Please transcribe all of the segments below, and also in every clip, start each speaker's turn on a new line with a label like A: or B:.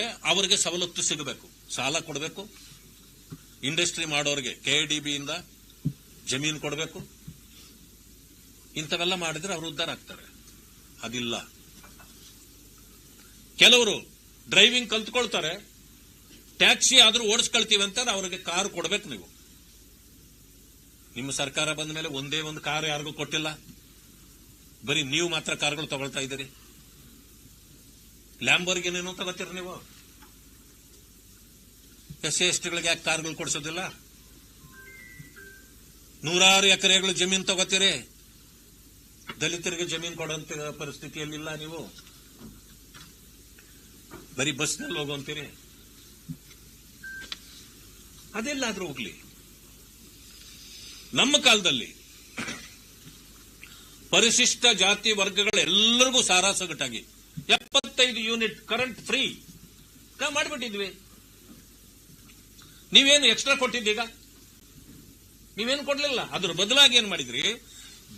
A: ಅವರಿಗೆ ಸವಲತ್ತು ಸಿಗಬೇಕು. ಸಾಲ ಕೊಡಬೇಕು. ಇಂಡಸ್ಟ್ರಿ ಮಾಡೋರಿಗೆ ಕೆ ಇಂದ ಜಮೀನು ಕೊಡಬೇಕು. ಇಂಥವೆಲ್ಲ ಮಾಡಿದ್ರೆ ಅವರು ಉದ್ದಾರ ಆಗ್ತಾರೆ. ಅದಿಲ್ಲ. ಕೆಲವರು ಡ್ರೈವಿಂಗ್ ಕಲ್ತ್ಕೊಳ್ತಾರೆ. ಟ್ಯಾಕ್ಸಿ ಆದ್ರೂ ಓಡಿಸ್ಕೊಳ್ತೀವಿ ಅಂತ ಅವರಿಗೆ ಕಾರು ಕೊಡಬೇಕು ನೀವು. ನಿಮ್ಮ ಸರ್ಕಾರ ಬಂದ ಮೇಲೆ ಒಂದೇ ಒಂದು ಕಾರ್ ಯಾರಿಗೂ ಕೊಟ್ಟಿಲ್ಲ. ಬರೀ ನೀವು ಮಾತ್ರ ಕಾರ್ಗಳು ತಗೊಳ್ತಾ ಇದ್ದೀರಿ. ಲ್ಯಾಂಬೋರ್ಗಿನೇನು ತಗೋತೀರ ನೀವು? ಎಸ್ ಎಸ್ ಟಿಗಳಿಗೆ ಯಾಕೆ ಕಾರ್ಗಳು ಕೊಡಿಸೋದಿಲ್ಲ? ನೂರಾರು ಎಕರೆಗಳು ಜಮೀನು ತಗೋತೀರಿ. ದಲಿತರಿಗೆ ಜಮೀನು ಕೊಡೋಂತ ಪರಿಸ್ಥಿತಿಯಲ್ಲಿಲ್ಲ ನೀವು. ಬರೀ ಬಸ್ನಲ್ಲಿ ಹೋಗುವಂತೀರಿ. ಅದೆಲ್ಲಾದ್ರೂ ಹೋಗ್ಲಿ. ನಮ್ಮ ಕಾಲದಲ್ಲಿ ಪರಿಶಿಷ್ಟ ಜಾತಿ ವರ್ಗಗಳೆಲ್ಲರಿಗೂ ಸಾರಾಸಗಟಾಗಿ ಎಪ್ಪತ್ತೈದು ಯೂನಿಟ್ ಕರೆಂಟ್ ಫ್ರೀ ಮಾಡಿಬಿಟ್ಟಿದ್ವಿ. ನೀವೇನು ಎಕ್ಸ್ಟ್ರಾ ಕೊಟ್ಟಿದ್ದೀಗ? ನೀವೇನು ಕೊಡ್ಲಿಲ್ಲ? ಅದ್ರ ಬದಲಾಗಿ ಏನ್ ಮಾಡಿದ್ರಿ?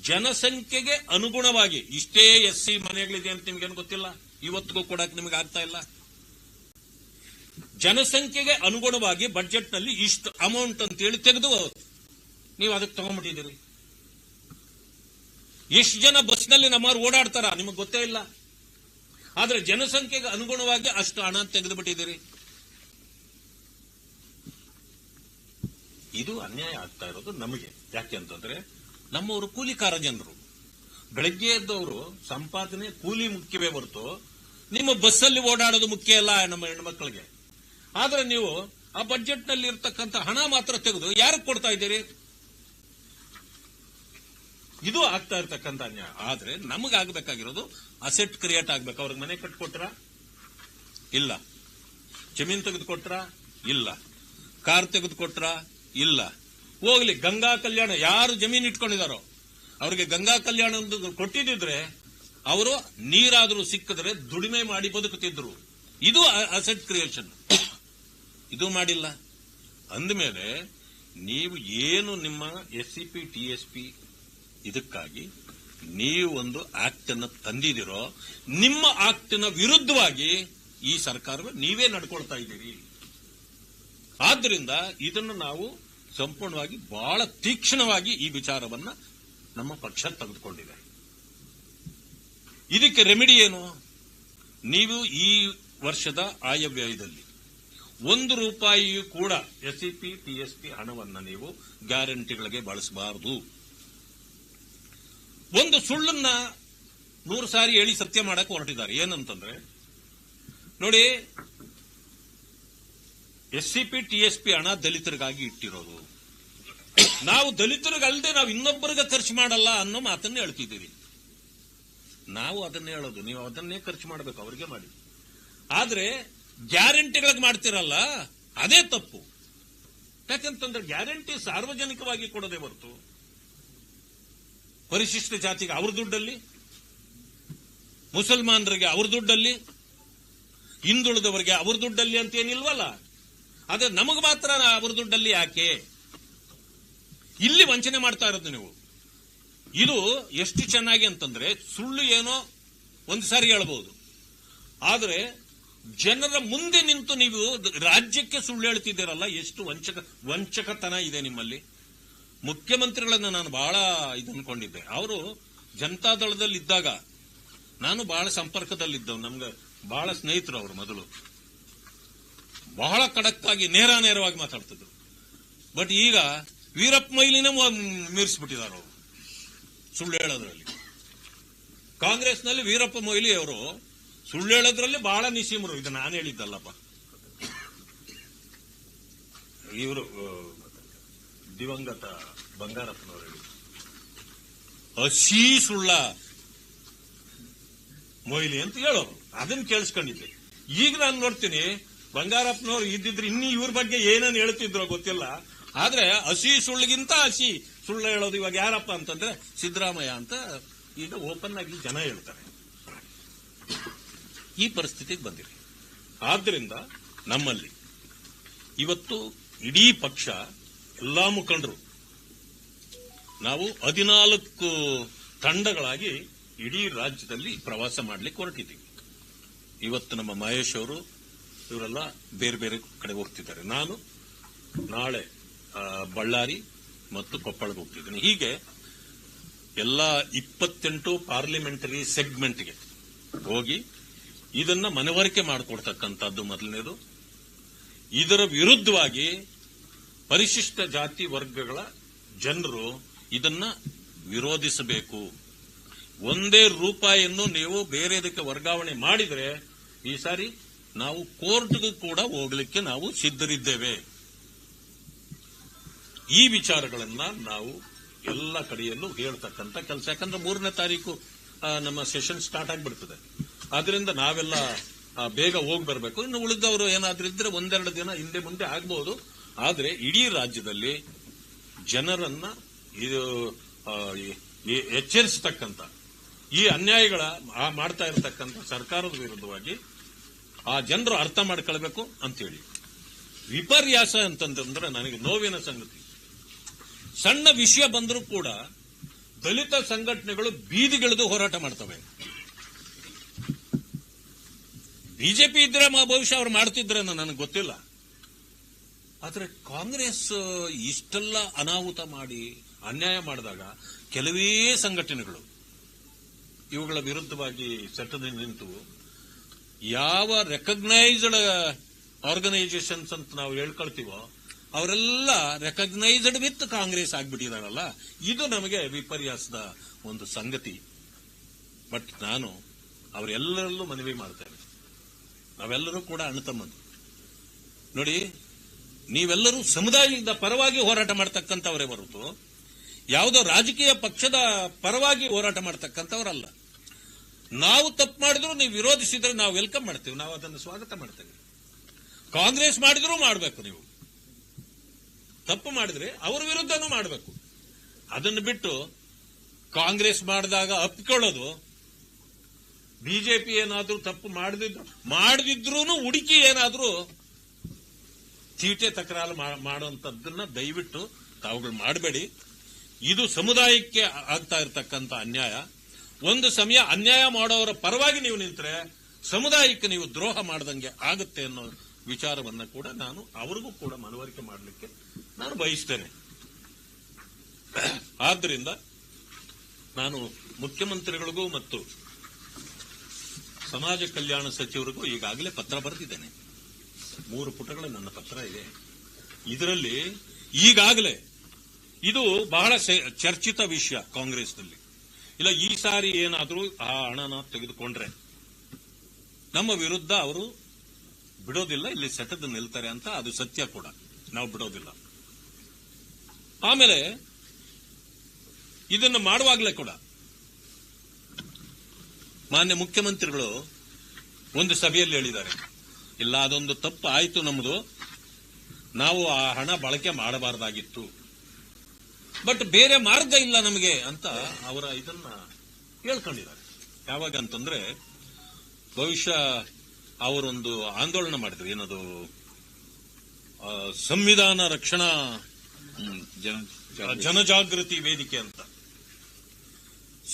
A: ಜನಸಂಖ್ಯೆಗೆ ಅನುಗುಣವಾಗಿ, ಇಷ್ಟೇ ಎಸ್ ಸಿ ಮನೆಗಳಿದೆ ಅಂತ ನಿಮ್ಗೇನು ಗೊತ್ತಿಲ್ಲ? ಇವತ್ತಿಗೂ ಕೊಡಕ್ ನಿಮ್ಗೆ ಆಗ್ತಾ ಇಲ್ಲ. ಜನಸಂಖ್ಯೆಗೆ ಅನುಗುಣವಾಗಿ ಬಜೆಟ್ನಲ್ಲಿ ಇಷ್ಟು ಅಮೌಂಟ್ ಅಂತ ಹೇಳಿ ತೆಗೆದು ನೀವು ಅದಕ್ಕೆ ತಗೊಂಡ್ಬಿಟ್ಟಿದ್ದೀರಿ. ಎಷ್ಟು ಜನ ಬಸ್ನಲ್ಲಿ ನಮ್ಮವ್ರು ಓಡಾಡ್ತಾರ? ನಿಮಗೆ ಗೊತ್ತೇ ಇಲ್ಲ. ಆದ್ರೆ ಜನಸಂಖ್ಯೆಗೆ ಅನುಗುಣವಾಗಿ ಅಷ್ಟು ಹಣ ತೆಗೆದುಬಿಟ್ಟಿದ್ದೀರಿ. ಇದು ಅನ್ಯಾಯ ಆಗ್ತಾ ಇರೋದು ನಮಗೆ. ಯಾಕೆ ಅಂತಂದ್ರೆ ನಮ್ಮವರು ಕೂಲಿಕಾರ ಜನರು. ಬೆಳಗ್ಗೆ ಎದ್ದವರು ಸಂಪಾದನೆ ಕೂಲಿ ಮುಖ್ಯವೇ ಹೊರತು ನಿಮ್ಮ ಬಸ್ಸಲ್ಲಿ ಓಡಾಡೋದು ಮುಖ್ಯ ಅಲ್ಲ ನಮ್ಮ ಹೆಣ್ಮಕ್ಳಿಗೆ ಆದ್ರೆ ನೀವು ಆ ಬಜೆಟ್ನಲ್ಲಿ ಇರ್ತಕ್ಕಂಥ ಹಣ ಮಾತ್ರ ತೆಗೆದು ಯಾರಿಗೆ ಕೊಡ್ತಾ ಇದ್ದೀರಿ? ಇದು ಆಗ್ತಾ ಇರ್ತಕ್ಕಂಥ ಅನ್ಯಾಯ. ಆದ್ರೆ ನಮಗಾಗಬೇಕಾಗಿರೋದು ಅಸೆಟ್ ಕ್ರಿಯೇಟ್ ಆಗ್ಬೇಕು. ಅವ್ರಿಗೆ ಮನೆ ಕಟ್ಕೊಟ್ರ? ಇಲ್ಲ. ಜಮೀನ್ ತೆಗೆದುಕೊಟ್ರ? ಇಲ್ಲ. ಕಾರ್ ತೆಗೆದುಕೊಟ್ರ? ಇಲ್ಲ. ಹೋಗ್ಲಿ, ಗಂಗಾ ಕಲ್ಯಾಣ. ಯಾರು ಜಮೀನ್ ಇಟ್ಕೊಂಡಿದಾರೋ? ಅವ್ರಿಗೆ ಗಂಗಾ ಕಲ್ಯಾಣ ಕೊಟ್ಟಿದ್ರೆ ಅವರು ನೀರಾದರೂ ಸಿಕ್ಕಿದ್ರೆ ದುಡಿಮೆ ಮಾಡಿ ಬದುಕುತ್ತಿದ್ರು. ಇದು ಅಸೆಟ್ ಕ್ರಿಯೇಷನ್ ಇದು ಮಾಡಿಲ್ಲ. ಅಂದಮೇಲೆ ನೀವು ಏನು ನಿಮ್ಮ S C P T S P ಇದಕ್ಕಾಗಿ ನೀವು ಒಂದು ಆಕ್ಟ್ ಅನ್ನು ತಂದಿದಿರೋ ನಿಮ್ಮ ಆಕ್ಟ್ನ ವಿರುದ್ಧವಾಗಿ ಈ ಸರ್ಕಾರವೇ ನೀವೇ ನಡ್ಕೊಳ್ತಾ ಇದ್ದೀರಿ. ಆದ್ದರಿಂದ ಇದನ್ನು ನಾವು ಸಂಪೂರ್ಣವಾಗಿ ಬಹಳ ತೀಕ್ಷ್ಣವಾಗಿ ಈ ವಿಚಾರವನ್ನ ನಮ್ಮ ಪಕ್ಷ ತೆಗೆದುಕೊಂಡಿದೆ. ಇದಕ್ಕೆ ರೆಮಿಡಿ ಏನು? ನೀವು ಈ ವರ್ಷದ ಆಯವ್ಯಯದಲ್ಲಿ ಒಂದು ರೂಪಾಯಿಯೂ ಕೂಡ ಎಸ್ಇಪಿ ಪಿಎಸ್ಪಿ ಹಣವನ್ನು ನೀವು ಗ್ಯಾರಂಟಿಗಳಿಗೆ ಬಳಸಬಾರದು. ಒಂದು ಸುಳ್ಳನ್ನ ನೂರು ಸಾರಿ ಹೇಳಿ ಸತ್ಯ ಮಾಡಕ್ಕೆ ಹೊರಟಿದ್ದಾರೆ. ಏನಂತಂದ್ರೆ, ನೋಡಿ S C P T S P ಹಣ ದಲಿತರಿಗಾಗಿ ಇಟ್ಟಿರೋದು. ನಾವು ದಲಿತರಿಗಲ್ಲದೆ ನಾವು ಇನ್ನೊಬ್ಬರಿಗೆ ಖರ್ಚು ಮಾಡಲ್ಲ ಅನ್ನೋ ಮಾತನ್ನ ಹೇಳ್ತಿದ್ದೀವಿ. ನಾವು ಅದನ್ನೇ ಹೇಳೋದು. ನೀವು ಅದನ್ನೇ ಖರ್ಚು ಮಾಡಬೇಕು, ಅವ್ರಿಗೆ ಮಾಡಿ. ಆದ್ರೆ, ಗ್ಯಾರಂಟಿಗಳಿಗೆ ಮಾಡ್ತಿರಲ್ಲ, ಅದೇ ತಪ್ಪು. ಯಾಕಂತಂದ್ರೆ, ಗ್ಯಾರಂಟಿ ಸಾರ್ವಜನಿಕವಾಗಿ ಕೊಡದೆ ಹೊರತು ಪರಿಶಿಷ್ಟ ಜಾತಿಗೆ ಅವ್ರ ದುಡ್ಡಲ್ಲಿ, ಮುಸಲ್ಮಾನರಿಗೆ ಅವ್ರ ದುಡ್ಡಲ್ಲಿ, ಹಿಂದುಳಿದವರಿಗೆ ಅವ್ರ ದುಡ್ಡಲ್ಲಿ ಅಂತ ಏನಿಲ್ವಲ್ಲ ಆದ್ರೆ ನಮಗೆ ಮಾತ್ರ ಅವ್ರ ದುಡ್ಡಲ್ಲಿ ಯಾಕೆ? ಇಲ್ಲಿ ವಂಚನೆ ಮಾಡ್ತಾ ಇರೋದು ನೀವು. ಇದು ಎಷ್ಟು ಚೆನ್ನಾಗಿ ಅಂತಂದ್ರೆ ಸುಳ್ಳು ಏನೋ ಒಂದು ಸಾರಿ ಹೇಳ್ಬೋದು. ಆದ್ರೆ ಜನರ ಮುಂದೆ ನಿಂತು ನೀವು ರಾಜ್ಯಕ್ಕೆ ಸುಳ್ಳು ಹೇಳ್ತಿದ್ದೀರಲ್ಲ, ಎಷ್ಟು ವಂಚಕ, ವಂಚಕತನ ಇದೆ ನಿಮ್ಮಲ್ಲಿ? ಮುಖ್ಯಮಂತ್ರಿಗಳನ್ನ ನಾನು ಬಹಳ ಇದು ಅನ್ಕೊಂಡಿದ್ದೆ. ಅವರು ಜನತಾದಳದಲ್ಲಿ ಇದ್ದಾಗ ನಾನು ಬಹಳ ಸಂಪರ್ಕದಲ್ಲಿದ್ದವು ನಮ್ಗೆ ಬಹಳ ಸ್ನೇಹಿತರು ಅವರು ಮೊದಲು. ಬಹಳ ಕಡಕ್ಕಾಗಿ ನೇರ ನೇರವಾಗಿ ಮಾತಾಡ್ತಿದ್ರು. ಬಟ್ ಈಗ ವೀರಪ್ಪ ಮೈಲಿನ ಮೀರಿಸ್ಬಿಟ್ಟಿದ್ದಾರೆ ಅವರು. ಸುಳ್ಳು ಹೇಳೋದ್ರಲ್ಲಿ. ಕಾಂಗ್ರೆಸ್ನಲ್ಲಿ ವೀರಪ್ಪ ಮೊಯ್ಲಿ ಅವರು ಸುಳ್ಳು ಹೇಳೋದ್ರಲ್ಲಿ ಬಹಳ ನಿಸೀಮರು. ಇದು ನಾನು ಹೇಳಿದ್ದಲ್ಲಪ್ಪ. ಇವರು ದಿವಂಗತ ಬಂಗಾರಪ್ಪನವರು ಹಸಿ ಸುಳ್ಳ ಮೊಯ್ಲಿ ಅಂತ ಹೇಳೋರು. ಅದನ್ನ ಕೇಳಿಸ್ಕೊಂಡಿದ್ದೆ. ಈಗ ನಾನು ನೋಡ್ತೀನಿ, ಬಂಗಾರಪ್ಪನವ್ರು ಇದ್ದಿದ್ರೆ ಇನ್ನೂ ಇವ್ರ ಬಗ್ಗೆ ಏನೇನು ಹೇಳ್ತಿದ್ರೋ ಗೊತ್ತಿಲ್ಲ. ಆದ್ರೆ ಹಸಿ ಸುಳ್ಳಿಗಿಂತ ಹಸಿ ಸುಳ್ಳು ಹೇಳೋದು ಇವಾಗ ಯಾರಪ್ಪ ಅಂತಂದ್ರೆ ಸಿದ್ದರಾಮಯ್ಯ ಅಂತ ಈಗ ಓಪನ್ ಆಗಿ ಜನ ಹೇಳ್ತಾರೆ. ಈ ಪರಿಸ್ಥಿತಿಗೆ ಬಂದಿರಿ. ಆದ್ರಿಂದ ನಮ್ಮಲ್ಲಿ ಇವತ್ತು ಇಡೀ ಪಕ್ಷ ಎಲ್ಲಾ ಮುಖಂಡರು ನಾವು ಹದಿನಾಲ್ಕು ತಂಡಗಳಾಗಿ ಇಡೀ ರಾಜ್ಯದಲ್ಲಿ ಪ್ರವಾಸ ಮಾಡಲಿಕ್ಕೆ ಹೊರಟಿದ್ದೀವಿ. ಇವತ್ತು ನಮ್ಮ ಮಹೇಶ್ ಅವರು, ಇವರೆಲ್ಲ ಬೇರೆ ಬೇರೆ ಕಡೆ ಹೋಗ್ತಿದ್ದಾರೆ. ನಾನು ನಾಳೆ ಬಳ್ಳಾರಿ ಮತ್ತು ಕೊಪ್ಪಳಕ್ಕೆ ಹೋಗ್ತಿದ್ದೀನಿ. ಹೀಗೆ ಎಲ್ಲ ಇಪ್ಪತ್ತೆಂಟು ಪಾರ್ಲಿಮೆಂಟರಿ ಸೆಗ್ಮೆಂಟ್ಗೆ ಹೋಗಿ ಇದನ್ನ ಮನವರಿಕೆ ಮಾಡಿಕೊಡ್ತಕ್ಕಂಥದ್ದು ಮೊದಲನೇದು. ಇದರ ವಿರುದ್ಧವಾಗಿ ಪರಿಶಿಷ್ಟ ಜಾತಿ ವರ್ಗಗಳ ಜನರು ಇದನ್ನ ವಿರೋಧಿಸಬೇಕು. ಒಂದೇ ರೂಪಾಯಿಯನ್ನು ನೀವು ಬೇರೆದಕ್ಕೆ ವರ್ಗಾವಣೆ ಮಾಡಿದರೆ, ಈ ಸಾರಿ ನಾವು ಕೋರ್ಟ್ಗೂ ಕೂಡ ಹೋಗ್ಲಿಕ್ಕೆ ನಾವು ಸಿದ್ಧರಿದ್ದೇವೆ. ಈ ವಿಚಾರಗಳನ್ನ ನಾವು ಎಲ್ಲ ಕಡೆಯಲ್ಲೂ ಹೇಳ್ತಕ್ಕಂಥ ಕೆಲಸ. ಯಾಕಂದ್ರೆ ಮೂರನೇ ತಾರೀಕು ನಮ್ಮ ಸೆಷನ್ ಸ್ಟಾರ್ಟ್ ಆಗಿಬಿಡ್ತದೆ. ಆದ್ರಿಂದ ನಾವೆಲ್ಲ ಬೇಗ ಹೋಗಿ ಬರಬೇಕು. ಇನ್ನು ಉಳಿದವರು ಏನಾದ್ರೂ ಇದ್ರೆ ಒಂದೆರಡು ದಿನ ಹಿಂದೆ ಮುಂದೆ ಆಗ್ಬಹುದು ಆದರೆ ಇಡೀ ರಾಜ್ಯದಲ್ಲಿ ಜನರನ್ನ ಇದು ಎಚ್ಚರಿಸತಕ್ಕಂಥ, ಈ- ಅನ್ಯಾಯಗಳ ಮಾಡ್ತಾ ಇರತಕ್ಕಂಥ ಸರ್ಕಾರದ ವಿರುದ್ಧವಾಗಿ ಆ ಜನರು ಅರ್ಥ ಮಾಡ್ಕೊಳ್ಬೇಕು ಅಂತೇಳಿ. ವಿಪರ್ಯಾಸ ಅಂತಂದ್ರೆ ನನಗೆ ನೋವಿನ ಸಂಗತಿ. ಸಣ್ಣ ವಿಷಯ ಬಂದರೂ ಕೂಡ ದಲಿತ ಸಂಘಟನೆಗಳು ಬೀದಿಗಿಳಿದು ಹೋರಾಟ ಮಾಡ್ತವೆ. ಬಿಜೆಪಿ ಇದ್ರೆ ಬಹುಶಃ ಅವ್ರು ಮಾಡ್ತಿದ್ರೆ ನನಗೆ ಗೊತ್ತಿಲ್ಲ. ಆದರೆ ಕಾಂಗ್ರೆಸ್ ಇಷ್ಟೆಲ್ಲ ಅನಾಹುತ ಮಾಡಿ ಅನ್ಯಾಯ ಮಾಡಿದಾಗ ಕೆಲವೇ ಸಂಘಟನೆಗಳು ಇವುಗಳ ವಿರುದ್ಧವಾಗಿ ಸೆಟ್ಟದ ನಿಂತು ಯಾವ ರೆಕಗ್ನೈಸ್ಡ್ ಆರ್ಗನೈಸೇಷನ್ಸ್ ಅಂತ ನಾವು ಹೇಳ್ಕೊಳ್ತೀವೋ ಅವರೆಲ್ಲ ರೆಕಗ್ನೈಸ್ಡ್ ವಿತ್ ಕಾಂಗ್ರೆಸ್ ಆಗ್ಬಿಟ್ಟಿದಾರಲ್ಲ, ಇದು ನಮಗೆ ವಿಪರ್ಯಾಸದ ಒಂದು ಸಂಗತಿ. ಬಟ್ ನಾನು ಅವರೆಲ್ಲರಲ್ಲೂ ಮನವಿ ಮಾಡ್ತೇನೆ ನಾವೆಲ್ಲರೂ ಕೂಡ ಅಣ್ಣತಮ್ಮಂದು ನೋಡಿ, ನೀವೆಲ್ಲರೂ ಸಮುದಾಯದ ಪರವಾಗಿ ಹೋರಾಟ ಮಾಡ್ತಕ್ಕಂಥವರೇ ಹೊರತು ಯಾವುದೋ ರಾಜಕೀಯ ಪಕ್ಷದ ಪರವಾಗಿ ಹೋರಾಟ ಮಾಡ್ತಕ್ಕಂಥವರಲ್ಲ. ನಾವು ತಪ್ಪು ಮಾಡಿದ್ರು, ನೀವು ವಿರೋಧಿಸಿದ್ರೆ ನಾವು ವೆಲ್ಕಮ್ ಮಾಡ್ತೀವಿ. ನಾವು ಅದನ್ನು ಸ್ವಾಗತ ಮಾಡ್ತೇವೆ. ಕಾಂಗ್ರೆಸ್ ಮಾಡಿದ್ರೂ ಮಾಡಬೇಕು ನೀವು. ತಪ್ಪು ಮಾಡಿದ್ರೆ ಅವ್ರ ವಿರುದ್ಧನೂ ಮಾಡಬೇಕು. ಅದನ್ನು ಬಿಟ್ಟು ಕಾಂಗ್ರೆಸ್ ಮಾಡಿದಾಗ ಅಪ್ಕೊಳ್ಳೋದು ಬಿಜೆಪಿ ಏನಾದ್ರೂ ತಪ್ಪು ಮಾಡದಿದ್ರು ಮಾಡದಿದ್ರೂ ಹುಡುಕಿ ಏನಾದ್ರೂ ಚೀಟೆ ತಕರಾರು ಮಾಡುವಂಥದ್ದನ್ನ ದಯವಿಟ್ಟು ತಾವುಗಳು ಮಾಡಬೇಡಿ. ಇದು ಸಮುದಾಯಕ್ಕೆ ಆಗ್ತಾ ಇರತಕ್ಕಂತ ಅನ್ಯಾಯ. ಒಂದು ಸಮಯ ಅನ್ಯಾಯ ಮಾಡೋರ ಪರವಾಗಿ ನೀವು ನಿಂತರೆ ಸಮುದಾಯಕ್ಕೆ ನೀವು ದ್ರೋಹ ಮಾಡದಂಗೆ ಆಗುತ್ತೆ ಅನ್ನೋ ವಿಚಾರವನ್ನ ಕೂಡ ನಾನು ಅವ್ರಿಗೂ ಕೂಡ ಮನವರಿಕೆ ಮಾಡಲಿಕ್ಕೆ ನಾನು ಬಯಸ್ತೇನೆ. ಆದ್ದರಿಂದ ನಾನು ಮುಖ್ಯಮಂತ್ರಿಗಳಿಗೂ ಮತ್ತು ಸಮಾಜ ಕಲ್ಯಾಣ ಸಚಿವರಿಗೂ ಈಗಾಗಲೇ ಪತ್ರ ಬರೆದಿದ್ದೇನೆ. ಮೂರು ಪುಟಗಳ ನನ್ನ ಪತ್ರ ಇದೆ. ಇದರಲ್ಲಿ ಈಗಾಗಲೇ ಇದು ಬಹಳ ಚರ್ಚಿತ ವಿಷಯ ಕಾಂಗ್ರೆಸ್ನಲ್ಲಿ. ಇಲ್ಲ, ಈ ಸಾರಿ ಏನಾದರೂ ಆ ಹಣನ ತೆಗೆದುಕೊಂಡ್ರೆ ನಮ್ಮ ವಿರುದ್ಧ ಅವರು ಬಿಡೋದಿಲ್ಲ, ಇಲ್ಲಿ ಸೆಟದ ನಿಲ್ತಾರೆ ಅಂತ ಅದು ಸತ್ಯ ಕೂಡ. ನಾವು ಬಿಡೋದಿಲ್ಲ. ಆಮೇಲೆ ಇದನ್ನು ಮಾಡುವಾಗಲೇ ಕೂಡ ಮಾನ್ಯ ಮುಖ್ಯಮಂತ್ರಿಗಳು ಒಂದು ಸಭೆಯಲ್ಲಿ ಹೇಳಿದ್ದಾರೆ. ಇಲ್ಲ, ಅದೊಂದು ತಪ್ಪು ಆಯಿತು ನಮ್ಮದು ನಾವು ಆ ಹಣ ಬಳಕೆ ಮಾಡಬಾರದಾಗಿತ್ತು. ಬಟ್ ಬೇರೆ ಮಾರ್ಗ ಇಲ್ಲ ನಮಗೆ ಅಂತ ಅವರ ಇದನ್ನ ಹೇಳ್ಕೊಂಡಿದ್ದಾರೆ. ಯಾವಾಗ ಅಂತಂದ್ರೆ, ಬಹುಶಃ ಅವರೊಂದು ಆಂದೋಲನ ಮಾಡಿದ್ರು. ಏನದು? ಸಂವಿಧಾನ ರಕ್ಷಣಾ
B: ಜನ ಜಾಗೃತಿ.
A: ಜನಜಾಗೃತಿ ವೇದಿಕೆ ಅಂತ.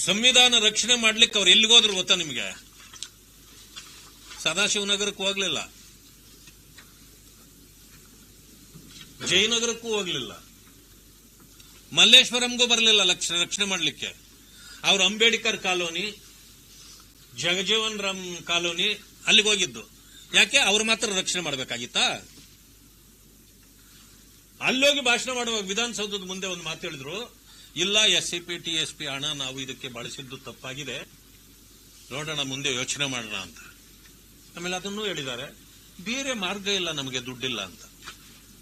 A: ಸಂವಿಧಾನ ರಕ್ಷಣೆ ಮಾಡ್ಲಿಕ್ಕೆ ಅವ್ರು ಎಲ್ಲಿಗೋದ್ರು ಗೊತ್ತಾ ನಿಮಗೆ? ಸದಾಶಿವನಗರಕ್ಕೂ ಹೋಗ್ಲಿಲ್ಲ. ಜಯನಗರಕ್ಕೂ ಹೋಗ್ಲಿಲ್ಲ. ಮಲ್ಲೇಶ್ವರಂಗೂ ಬರಲಿಲ್ಲ ರಕ್ಷಣೆ ಮಾಡಲಿಕ್ಕೆ. ಅವರು ಅಂಬೇಡ್ಕರ್ ಕಾಲೋನಿ ಜಗಜೀವನ್ ರಾಮ್ ಕಾಲೋನಿ ಅಲ್ಲಿಗೆ ಹೋಗಿದ್ದು. ಯಾಕೆ? ಅವ್ರು ಮಾತ್ರ ರಕ್ಷಣೆ ಮಾಡಬೇಕಾಗಿತ್ತಾ? ಅಲ್ಲೋಗಿ ಭಾಷಣ ಮಾಡುವಾಗ ವಿಧಾನಸೌಧದ ಮುಂದೆ ಒಂದು ಮಾತು ಹೇಳಿದ್ರು. ಇಲ್ಲ S C P, T, S, P ಹಣ ನಾವು ಇದಕ್ಕೆ ಬಳಸಿದ್ದು ತಪ್ಪಾಗಿದೆ. ನೋಡೋಣ, ಮುಂದೆ ಯೋಚನೆ ಮಾಡೋಣ ಅಂತ. ಆಮೇಲೆ ಅದನ್ನು ಹೇಳಿದ್ದಾರೆ. ಬೇರೆ ಮಾರ್ಗ ಇಲ್ಲ ನಮಗೆ, ದುಡ್ಡಿಲ್ಲ ಅಂತ.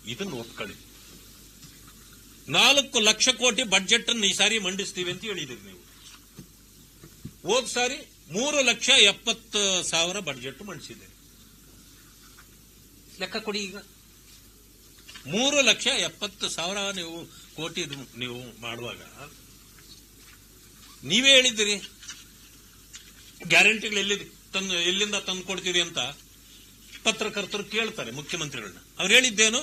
A: ಇದನ್ನು ಒಪ್ಕೊಳ್ಳಿ. ನಾಲ್ಕು ಲಕ್ಷ ಕೋಟಿ ಬಡ್ಜೆಟ್ ಅನ್ನು ಈ ಸಾರಿ ಮಂಡಿಸ್ತೀವಿ ಅಂತ ಹೇಳಿದಿರಿ ನೀವು. ಹೋದ್ ಸಾರಿ ಮೂರು ಲಕ್ಷ ಎಪ್ಪತ್ತು ಸಾವಿರ ಬಡ್ಜೆಟ್ ಮಂಡಿಸಿದೆ ಲೆಕ್ಕ ಕೊಡಿ ಈಗ. ಮೂರು ಲಕ್ಷ ಎಪ್ಪತ್ತು ಸಾವಿರ ನೀವು ಕೋಟಿ ನೀವು ಮಾಡುವಾಗ ನೀವೇ ಹೇಳಿದ್ದೀರಿ. ಗ್ಯಾರಂಟಿಗಳು ಎಲ್ಲಿ ತಂದು ಎಲ್ಲಿಂದ ತಂದು ಕೊಡ್ತೀರಿ ಅಂತ ಪತ್ರಕರ್ತರು ಕೇಳ್ತಾರೆ ಮುಖ್ಯಮಂತ್ರಿಗಳನ್ನ. ಅವ್ರು ಹೇಳಿದ್ದೇನು?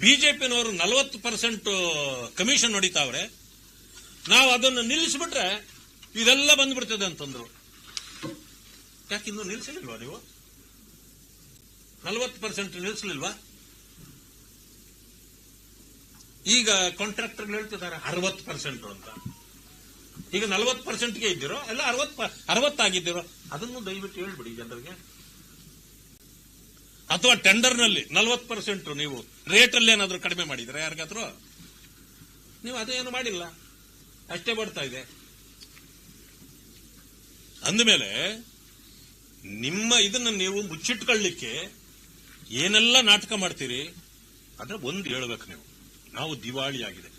A: ಬಿಜೆಪಿನವರು ನಲವತ್ತು ಪರ್ಸೆಂಟ್ ಕಮಿಷನ್ ಹೊಡಿತಾವ್ರೆ. ನಾವು ಅದನ್ನು ನಿಲ್ಲಿಸ್ಬಿಟ್ರೆ ಇದೆಲ್ಲ ಬಂದ್ಬಿಡ್ತದೆ ಅಂತಂದ್ರು. ಯಾಕೆ ಇನ್ನು ನಿಲ್ಲಿಸಲಿಲ್ವಾ ನೀವು? ನಲವತ್ತು ಪರ್ಸೆಂಟ್ ನಿಲ್ಲಿಸಲಿಲ್ವಾ ಈಗ ಕಾಂಟ್ರಾಕ್ಟರ್ ಹೇಳ್ತಿದ್ದಾರೆ ಅರವತ್ತು ಪರ್ಸೆಂಟ್ ಅಂತ. ಈಗ ನಲವತ್ತು ಪರ್ಸೆಂಟ್ಗೆ ಇದ್ದೀರೋ ಎಲ್ಲ ಅರವತ್ತು ಅರವತ್ತಾಗಿದ್ದೀರೋ, ಅದನ್ನು ದಯವಿಟ್ಟು ಹೇಳ್ಬಿಡಿ ಜನರಿಗೆ. ಅಥವಾ ಟೆಂಡರ್ನಲ್ಲಿ ನಲವತ್ತು ಪರ್ಸೆಂಟ್ ನೀವು ರೇಟ್ ಅಲ್ಲಿ ಏನಾದರೂ ಕಡಿಮೆ ಮಾಡಿದ್ರೆ ಯಾರಿಗಾದ್ರೂ? ನೀವು ಅದೇನು ಮಾಡಿಲ್ಲ. ಅಷ್ಟೇ ಬರ್ತಾ ಇದೆ. ಅಂದಮೇಲೆ ನಿಮ್ಮ ಇದನ್ನ ನೀವು ಮುಚ್ಚಿಟ್ಕೊಳ್ಳಿಕ್ಕೆ ಏನೆಲ್ಲ ನಾಟಕ ಮಾಡ್ತೀರಿ? ಅಂದ್ರೆ ಒಂದು ಹೇಳ್ಬೇಕು ನೀವು. ನಾವು ದಿವಾಳಿ ಆಗಿದೆ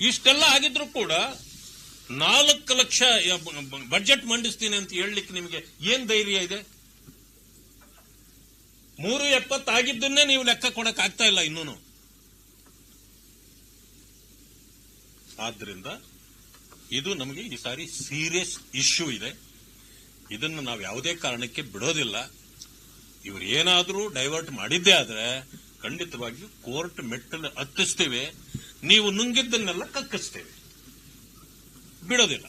A: ಇಷ್ಟೆಲ್ಲ ಆಗಿದ್ರು ಕೂಡ ನಾಲ್ಕು ಲಕ್ಷ ಬಜೆಟ್ ಮಂಡಿಸ್ತೀನಿ ಅಂತ ಹೇಳಲಿಕ್ಕೆ ನಿಮಗೆ ಏನ್ ಧೈರ್ಯ ಇದೆ? ಮೂರು ಎಪ್ಪತ್ತಾಗಿದ್ದನ್ನೇ ನೀವು ಲೆಕ್ಕ ಕೊಡಕ್ ಆಗ್ತಾ ಇಲ್ಲ ಇನ್ನೂನು. ಆದ್ರಿಂದ ಇದು ನಮಗೆ ಈ ಸಾರಿ ಸೀರಿಯಸ್ ಇಶ್ಯೂ ಇದೆ. ಇದನ್ನು ನಾವು ಯಾವುದೇ ಕಾರಣಕ್ಕೆ ಬಿಡೋದಿಲ್ಲ. ಇವ್ರು ಏನಾದರೂ ಡೈವರ್ಟ್ ಮಾಡಿದ್ದೇ ಆದರೆ ಖಂಡಿತವಾಗಿಯೂ ಕೋರ್ಟ್ ಮೆಟ್ಟಲು ಹತ್ತಿಸ್ತೇವೆ. ನೀವು ನುಂಗಿದ್ದನ್ನೆಲ್ಲ ಕಕ್ಕಿಸ್ತೇವೆ. ಬಿಡೋದಿಲ್ಲ.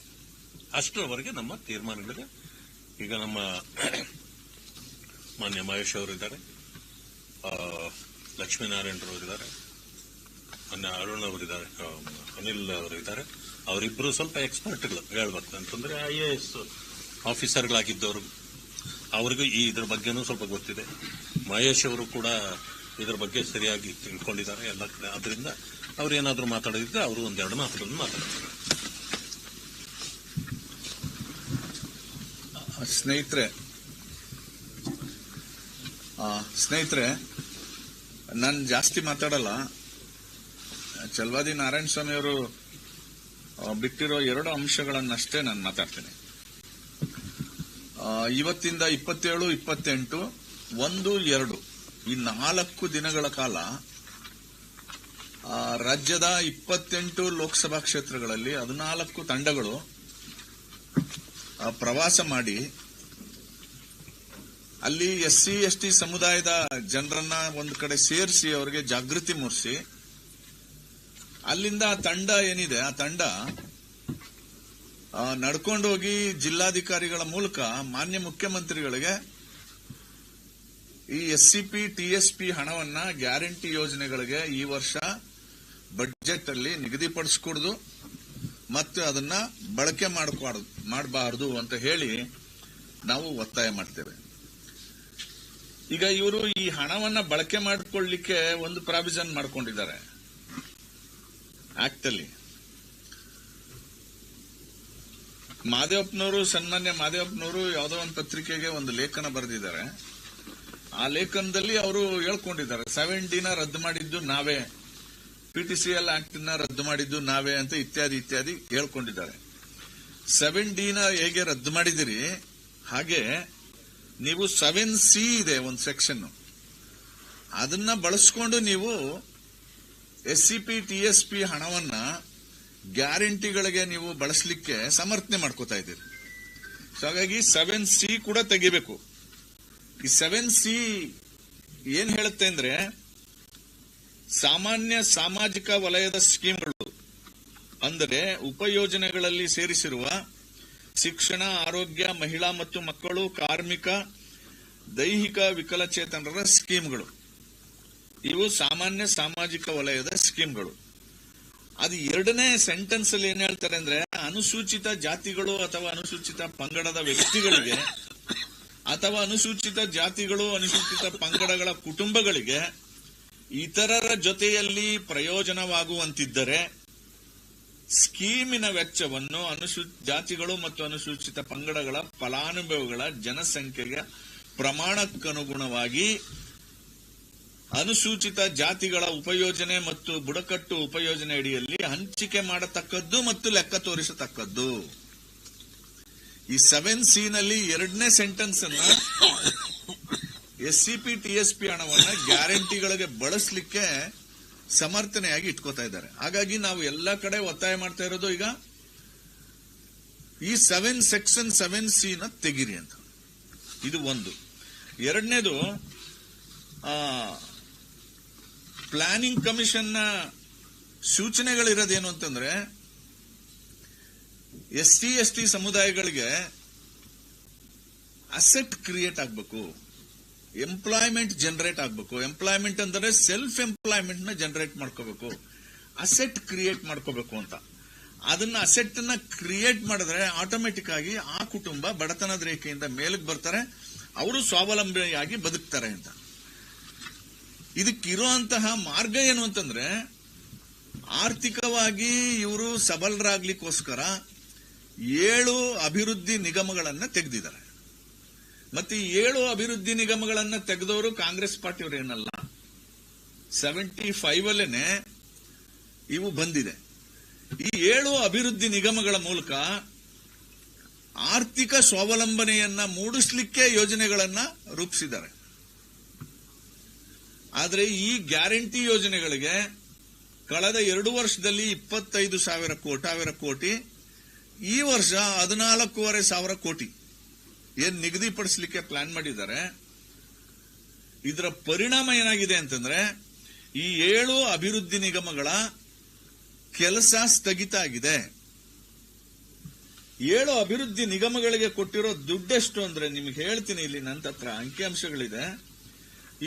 A: ಅಷ್ಟರವರೆಗೆ ನಮ್ಮ ತೀರ್ಮಾನಗಳಿದೆ ಈಗ ನಮ್ಮ ಮಾನ್ಯ ಮಹೇಶ್ ಅವರಿದ್ದಾರೆ ಲಕ್ಷ್ಮೀನಾರಾಯಣರವರು ಇದ್ದಾರೆ. ಮಾನ್ಯ ಅರುಣ್ ಅವರಿದ್ದಾರೆ ಅನಿಲ್ ಅವರು ಇದ್ದಾರೆ. ಅವರಿಬ್ಬರು ಸ್ವಲ್ಪ ಎಕ್ಸ್ಪರ್ಟ್ಗಳು ಹೇಳ್ಬೇಕು. ಅಂತಂದ್ರೆ ಐ ಎ ಎಸ್ ಆಫೀಸರ್ಗಳಾಗಿದ್ದವರು ಅವರಿಗೂ ಈ ಇದ್ರ ಬಗ್ಗೆನೂ ಸ್ವಲ್ಪ ಗೊತ್ತಿದೆ. ಮಹೇಶ್ ಅವರು ಕೂಡ ಇದ್ರ ಬಗ್ಗೆ ಸರಿಯಾಗಿ ತಿಳ್ಕೊಂಡಿದ್ದಾರೆ ಎಲ್ಲ ಕಡೆ. ಆದ್ರಿಂದ ಅವ್ರು ಏನಾದರೂ ಮಾತಾಡಿದ್ರೆ ಅವರು ಒಂದೆರಡು ಮಾತುಗಳನ್ನು ಮಾತಾಡ್ತಾರೆ.
C: ಸ್ನೇಹಿತರೆ ಸ್ನೇಹಿತರೆ, ನಾನು ಜಾಸ್ತಿ ಮಾತಾಡಲ್ಲ. ಚಲವಾದಿ ನಾರಾಯಣ ಸ್ವಾಮಿ ಅವರು ಬಿಟ್ಟಿರೋ ಎರಡು ಅಂಶಗಳನ್ನಷ್ಟೇ ನಾನು ಮಾತಾಡ್ತೇನೆ. ಇವತ್ತಿಂದ ಇಪ್ಪತ್ತೇಳು, ಇಪ್ಪತ್ತೆಂಟು, ಒಂದು, ಎರಡು, ಈ ನಾಲ್ಕು ದಿನಗಳ ಕಾಲ ರಾಜ್ಯದ ಇಪ್ಪತ್ತೆಂಟು ಲೋಕಸಭಾ ಕ್ಷೇತ್ರಗಳಲ್ಲಿ ಹದಿನಾಲ್ಕು ತಂಡಗಳು ಪ್ರವಾಸ ಮಾಡಿ ಅಲ್ಲಿ ಎಸ್ ಸಿ ಎಸ್ ಟಿ ಸಮುದಾಯದ ಜನರನ್ನ ಒಂದು ಕಡೆ ಸೇರಿಸಿ ಅವರಿಗೆ ಜಾಗೃತಿ ಮೂಡಿಸಿ, ಅಲ್ಲಿಂದ ಆ ತಂಡ ಏನಿದೆ, ಆ ತಂಡ ನಡ್ಕೊಂಡೋಗಿ ಜಿಲ್ಲಾಧಿಕಾರಿಗಳ ಮೂಲಕ ಮಾನ್ಯ ಮುಖ್ಯಮಂತ್ರಿಗಳಿಗೆ ಈ S C P T S P ಹಣವನ್ನ ಗ್ಯಾರಂಟಿ ಯೋಜನೆಗಳಿಗೆ ಈ ವರ್ಷ ಬಡ್ಜೆಟ್ ಅಲ್ಲಿ ನಿಗದಿಪಡಿಸ್ಕೊಡ್ದು ಮತ್ತೆ ಅದನ್ನ ಬಳಕೆ ಮಾಡಬಾರದು ಅಂತ ಹೇಳಿ ನಾವು ಒತ್ತಾಯ ಮಾಡ್ತೇವೆ. ಈಗ ಇವರು ಈ ಹಣವನ್ನ ಬಳಕೆ ಮಾಡಿಕೊಳ್ಳಿಕ್ಕೆ ಒಂದು ಪ್ರಾವಿಷನ್ ಮಾಡ್ಕೊಂಡಿದ್ದಾರೆ. ಆಕ್ಟ್ ಅಲ್ಲಿ. ಮಾದೇವಪ್ಪನವರು, ಸನ್ಮಾನ್ಯ ಮಾದೇವಪ್ಪನವರು ಯಾವುದೋ ಒಂದು ಪತ್ರಿಕೆಗೆ ಒಂದು ಲೇಖನ ಬರೆದಿದ್ದಾರೆ. ಆ ಲೇಖನದಲ್ಲಿ ಅವರು ಹೇಳ್ಕೊಂಡಿದ್ದಾರೆ ಸೆವೆನ್ ಡಿನ ರದ್ದು ಮಾಡಿದ್ದು ನಾವೇ. ಪಿಟಿಸಿಎಲ್ ಆಕ್ಟ್ನ ರದ್ದು ಮಾಡಿದ್ದು ನಾವೇ ಅಂತ ಇತ್ಯಾದಿ ಇತ್ಯಾದಿ ಹೇಳ್ಕೊಂಡಿದ್ದಾರೆ. ಸೆವೆನ್ ಡಿನ ಹೇಗೆ ರದ್ದು ಮಾಡಿದಿರಿ? ಹಾಗೆ ನೀವು ಸೆವೆನ್ ಸಿ ಇದೆ ಒಂದು ಸೆಕ್ಷನ್ ಅದನ್ನ ಬಳಸ್ಕೊಂಡು ನೀವು S C P T S P ಹಣವನ್ನ ಗ್ಯಾರಂಟಿಗಳಿಗೆ ನೀವು ಬಳಸಲಿಕ್ಕೆ ಸಮರ್ಥನೆ ಮಾಡ್ಕೋತಾ ಇದ್ದೀರಿ. ಸೊ ಹಾಗಾಗಿ ಸೆವೆನ್ ಸಿ ಕೂಡ ತೆಗಿಬೇಕು. ಈ ಸೆವೆನ್ ಸಿ ಏನ್ ಹೇಳುತ್ತೆ ಅಂದ್ರೆ ಸಾಮಾನ್ಯ ಸಾಮಾಜಿಕ ವಲಯದ ಸ್ಕೀಮ್ಗಳು, ಅಂದರೆ ಉಪಯೋಜನೆಗಳಲ್ಲಿ ಸೇರಿಸಿರುವ ಶಿಕ್ಷಣ, ಆರೋಗ್ಯ, ಮಹಿಳಾ ಮತ್ತು ಮಕ್ಕಳು, ಕಾರ್ಮಿಕ, ದೈಹಿಕ ವಿಕಲಚೇತನರ ಸ್ಕೀಮ್ಗಳು. ಇವು ಸಾಮಾನ್ಯ ಸಾಮಾಜಿಕ ವಲಯದ ಸ್ಕೀಮ್ಗಳು. ಅದು ಎರಡನೇ ಸೆಂಟೆನ್ಸ್ ಅಲ್ಲಿ ಏನ್ ಹೇಳ್ತಾರೆ ಅಂದ್ರೆ, ಅನುಸೂಚಿತ ಜಾತಿಗಳು ಅಥವಾ ಅನುಸೂಚಿತ ಪಂಗಡದ ವ್ಯಕ್ತಿಗಳಿಗೆ ಅಥವಾ ಅನುಸೂಚಿತ ಜಾತಿಗಳು, ಅನುಸೂಚಿತ ಪಂಗಡಗಳ ಕುಟುಂಬಗಳಿಗೆ ಇತರರ ಜೊತೆಯಲ್ಲಿ ಪ್ರಯೋಜನವಾಗುವಂತಿದ್ದರೆ ಸ್ಕೀಮಿನ ವೆಚ್ಚವನ್ನು ಅನುಸೂ, ಜಾತಿಗಳು ಮತ್ತು ಅನುಸೂಚಿತ ಪಂಗಡಗಳ ಫಲಾನುಭವಿಗಳ ಜನಸಂಖ್ಯೆಯ ಪ್ರಮಾಣಕ್ಕನುಗುಣವಾಗಿ ಅನುಸೂಚಿತ ಜಾತಿಗಳ ಉಪಯೋಜನೆ ಮತ್ತು ಬುಡಕಟ್ಟು ಉಪಯೋಜನೆ ಅಡಿಯಲ್ಲಿ ಹಂಚಿಕೆ ಮಾಡತಕ್ಕದ್ದು ಮತ್ತು ಲೆಕ್ಕ ತೋರಿಸತಕ್ಕದ್ದು. ಈ ಸೆವೆನ್ ಸಿ ನಲ್ಲಿ ಎರಡನೇ ಸೆಂಟೆನ್ಸ್ ಅನ್ನ ಎಸ್ ಸಿ ಪಿ ಗ್ಯಾರಂಟಿಗಳಿಗೆ ಬಳಸಲಿಕ್ಕೆ ಸಮರ್ಥನೆಯಾಗಿ ಇಟ್ಕೋತಾ ಇದ್ದಾರೆ. ಹಾಗಾಗಿ ನಾವು ಎಲ್ಲ ಕಡೆ ಒತ್ತಾಯ ಮಾಡ್ತಾ ಇರೋದು ಈಗ ಈ ಸೆವೆನ್ ಸೆಕ್ಷನ್ ಸೆವೆನ್ ಸಿ ನ ತೆಗಿರಿ ಅಂತ. ಇದು ಒಂದು. ಎರಡನೇದು ಪ್ಲಾನಿಂಗ್ ಕಮಿಷನ್ನ ಸೂಚನೆಗಳಿರೋದೇನು ಅಂತಂದ್ರೆ ಎಸ್ ಟಿ ಎಸ್ ಟಿ ಸಮುದಾಯಗಳಿಗೆ ಅಸೆಟ್ ಕ್ರಿಯೇಟ್ ಆಗಬೇಕು. ಎಂಪ್ಲಾಯ್ಮೆಂಟ್ ಜನರೇಟ್ ಆಗಬೇಕು. ಎಂಪ್ಲಾಯ್ಮೆಂಟ್ ಅಂದರೆ ಸೆಲ್ಫ್ ಎಂಪ್ಲಾಯ್ಮೆಂಟ್ನ ಜನರೇಟ್ ಮಾಡ್ಕೋಬೇಕು. ಅಸೆಟ್ ಕ್ರಿಯೇಟ್ ಮಾಡ್ಕೋಬೇಕು ಅಂತ. ಅದನ್ನ ಅಸೆಟ್ನ ಕ್ರಿಯೇಟ್ ಮಾಡಿದ್ರೆ ಆಟೋಮೆಟಿಕ್ ಆಗಿ ಆ ಕುಟುಂಬ ಬಡತನದ ರೇಖೆಯಿಂದ ಮೇಲಕ್ಕೆ ಬರ್ತಾರೆ. ಅವರು ಸ್ವಾವಲಂಬಿಯಾಗಿ ಬದುಕ್ತಾರೆ ಅಂತ. ಇದಕ್ಕಿರುವಂತಹ ಮಾರ್ಗ ಏನು ಅಂತಂದ್ರೆ, ಆರ್ಥಿಕವಾಗಿ ಇವರು ಸಬಲರಾಗ್ಲಿಕ್ಕೋಸ್ಕರ ಏಳು ಅಭಿವೃದ್ಧಿ ನಿಗಮಗಳನ್ನ ತೆಗೆದಿದ್ದಾರೆ. ಮತ್ತೆ ಈ ಏಳು ಅಭಿವೃದ್ಧಿ ನಿಗಮಗಳನ್ನ ತೆಗೆದವರು ಕಾಂಗ್ರೆಸ್ ಪಾರ್ಟಿಯವರು ಏನಲ್ಲ. ಸೆವೆಂಟಿ ಫೈವ್ ಅಲ್ಲೇನೆ ಇವು ಬಂದಿದೆ. ಈ ಏಳು ಅಭಿವೃದ್ಧಿ ನಿಗಮಗಳ ಮೂಲಕ ಆರ್ಥಿಕ ಸ್ವಾವಲಂಬನೆಯನ್ನ ಮೂಡಿಸ್ಲಿಕ್ಕೆ ಯೋಜನೆಗಳನ್ನ ರೂಪಿಸಿದ್ದಾರೆ. ಆದರೆ ಈ ಗ್ಯಾರಂಟಿ ಯೋಜನೆಗಳಿಗೆ ಕಳೆದ ಎರಡು ವರ್ಷದಲ್ಲಿ ಇಪ್ಪತ್ತೈದು ಸಾವಿರ ಕೋಟಿ ಸಾವಿರ ಕೋಟಿ, ಈ ವರ್ಷ ಹದಿನಾಲ್ಕೂವರೆ ಸಾವಿರ ಕೋಟಿ. ಏನ್ ನಿಗದಿಪಡಿಸಲಿಕ್ಕೆ ಪ್ಲಾನ್ ಮಾಡಿದ್ದಾರೆ? ಇದರ ಪರಿಣಾಮ ಏನಾಗಿದೆ ಅಂತಂದ್ರೆ, ಈ ಏಳು ಅಭಿವೃದ್ಧಿ ನಿಗಮಗಳ ಕೆಲಸ ಸ್ಥಗಿತ ಆಗಿದೆ. ಏಳು ಅಭಿವೃದ್ಧಿ ನಿಗಮಗಳಿಗೆ ಕೊಟ್ಟಿರೋ ದುಡ್ಡೆಷ್ಟು ಅಂದ್ರೆ ನಿಮ್ಗೆ ಹೇಳ್ತೀನಿ ಇಲ್ಲಿ ನನ್ನ ಹತ್ರ ಅಂಕಿಅಂಶಗಳಿದೆ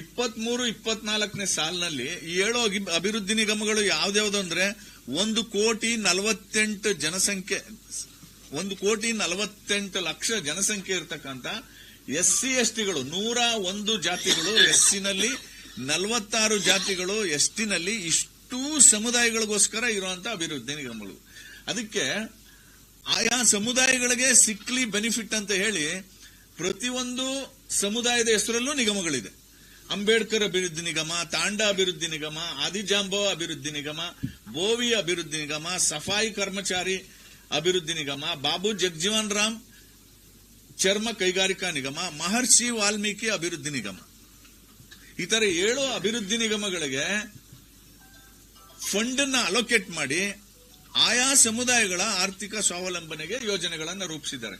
C: ಇಪ್ಪತ್ಮೂರು, ಇಪ್ಪತ್ನಾಲ್ಕನೇ ಸಾಲಿನಲ್ಲಿ ಈ ಏಳು ಅಭಿವೃದ್ಧಿ ನಿಗಮಗಳು ಯಾವ್ದ್ಯಾವ್ದು ಅಂದ್ರೆ ಒಂದು ಕೋಟಿ ನಲವತ್ತೆಂಟು ಜನಸಂಖ್ಯೆ ಒಂದು ಕೋಟಿ ನಲವತ್ತೆಂಟು ಲಕ್ಷ ಜನಸಂಖ್ಯೆ ಇರತಕ್ಕಂತ ಎಸ್ ಸಿ ಎಸ್ ಟಿಗಳು ನೂರ ಒಂದು ಜಾತಿಗಳು ಎಸ್ನಲ್ಲಿ ನಲವತ್ತಾರು ಜಾತಿಗಳು ಎಸ್ ಟಿನಲ್ಲಿ ಇಷ್ಟೂ ಸಮುದಾಯಗಳಿಗೋಸ್ಕರ ಇರುವಂತಹ ಅಭಿವೃದ್ಧಿ ನಿಗಮಗಳು. ಅದಕ್ಕೆ ಆಯಾ ಸಮುದಾಯಗಳಿಗೆ ಸಿಕ್ಲಿ ಬೆನಿಫಿಟ್ ಅಂತ ಹೇಳಿ ಪ್ರತಿಯೊಂದು ಸಮುದಾಯದ ಹೆಸರಲ್ಲೂ ನಿಗಮಗಳಿದೆ. ಅಂಬೇಡ್ಕರ್ ಅಭಿವೃದ್ಧಿ ನಿಗಮ, ತಾಂಡಾ ಅಭಿವೃದ್ಧಿ ನಿಗಮ ಆದಿಜಾಂಬೋ ಅಭಿವೃದ್ಧಿ ನಿಗಮ, ಬೋವಿ ಅಭಿವೃದ್ಧಿ ನಿಗಮ, ಸಫಾಯಿ ಕರ್ಮಚಾರಿ ಅಭಿವೃದ್ಧಿ ನಿಗಮ, ಬಾಬು ಜಗಜೀವನ್ ರಾಮ್ ಚರ್ಮ ಕೈಗಾರಿಕಾ ನಿಗಮ, ಮಹರ್ಷಿ ವಾಲ್ಮೀಕಿ ಅಭಿವೃದ್ಧಿ ನಿಗಮ. ಈ ತರ ಏಳು ಅಭಿವೃದ್ಧಿ ನಿಗಮಗಳಿಗೆ ಫಂಡ್ ಅನ್ನ ಅಲೋಕೇಟ್ ಮಾಡಿ ಆಯಾ ಸಮುದಾಯಗಳ ಆರ್ಥಿಕ ಸ್ವಾವಲಂಬನೆಗೆ ಯೋಜನೆಗಳನ್ನು ರೂಪಿಸಿದ್ದಾರೆ.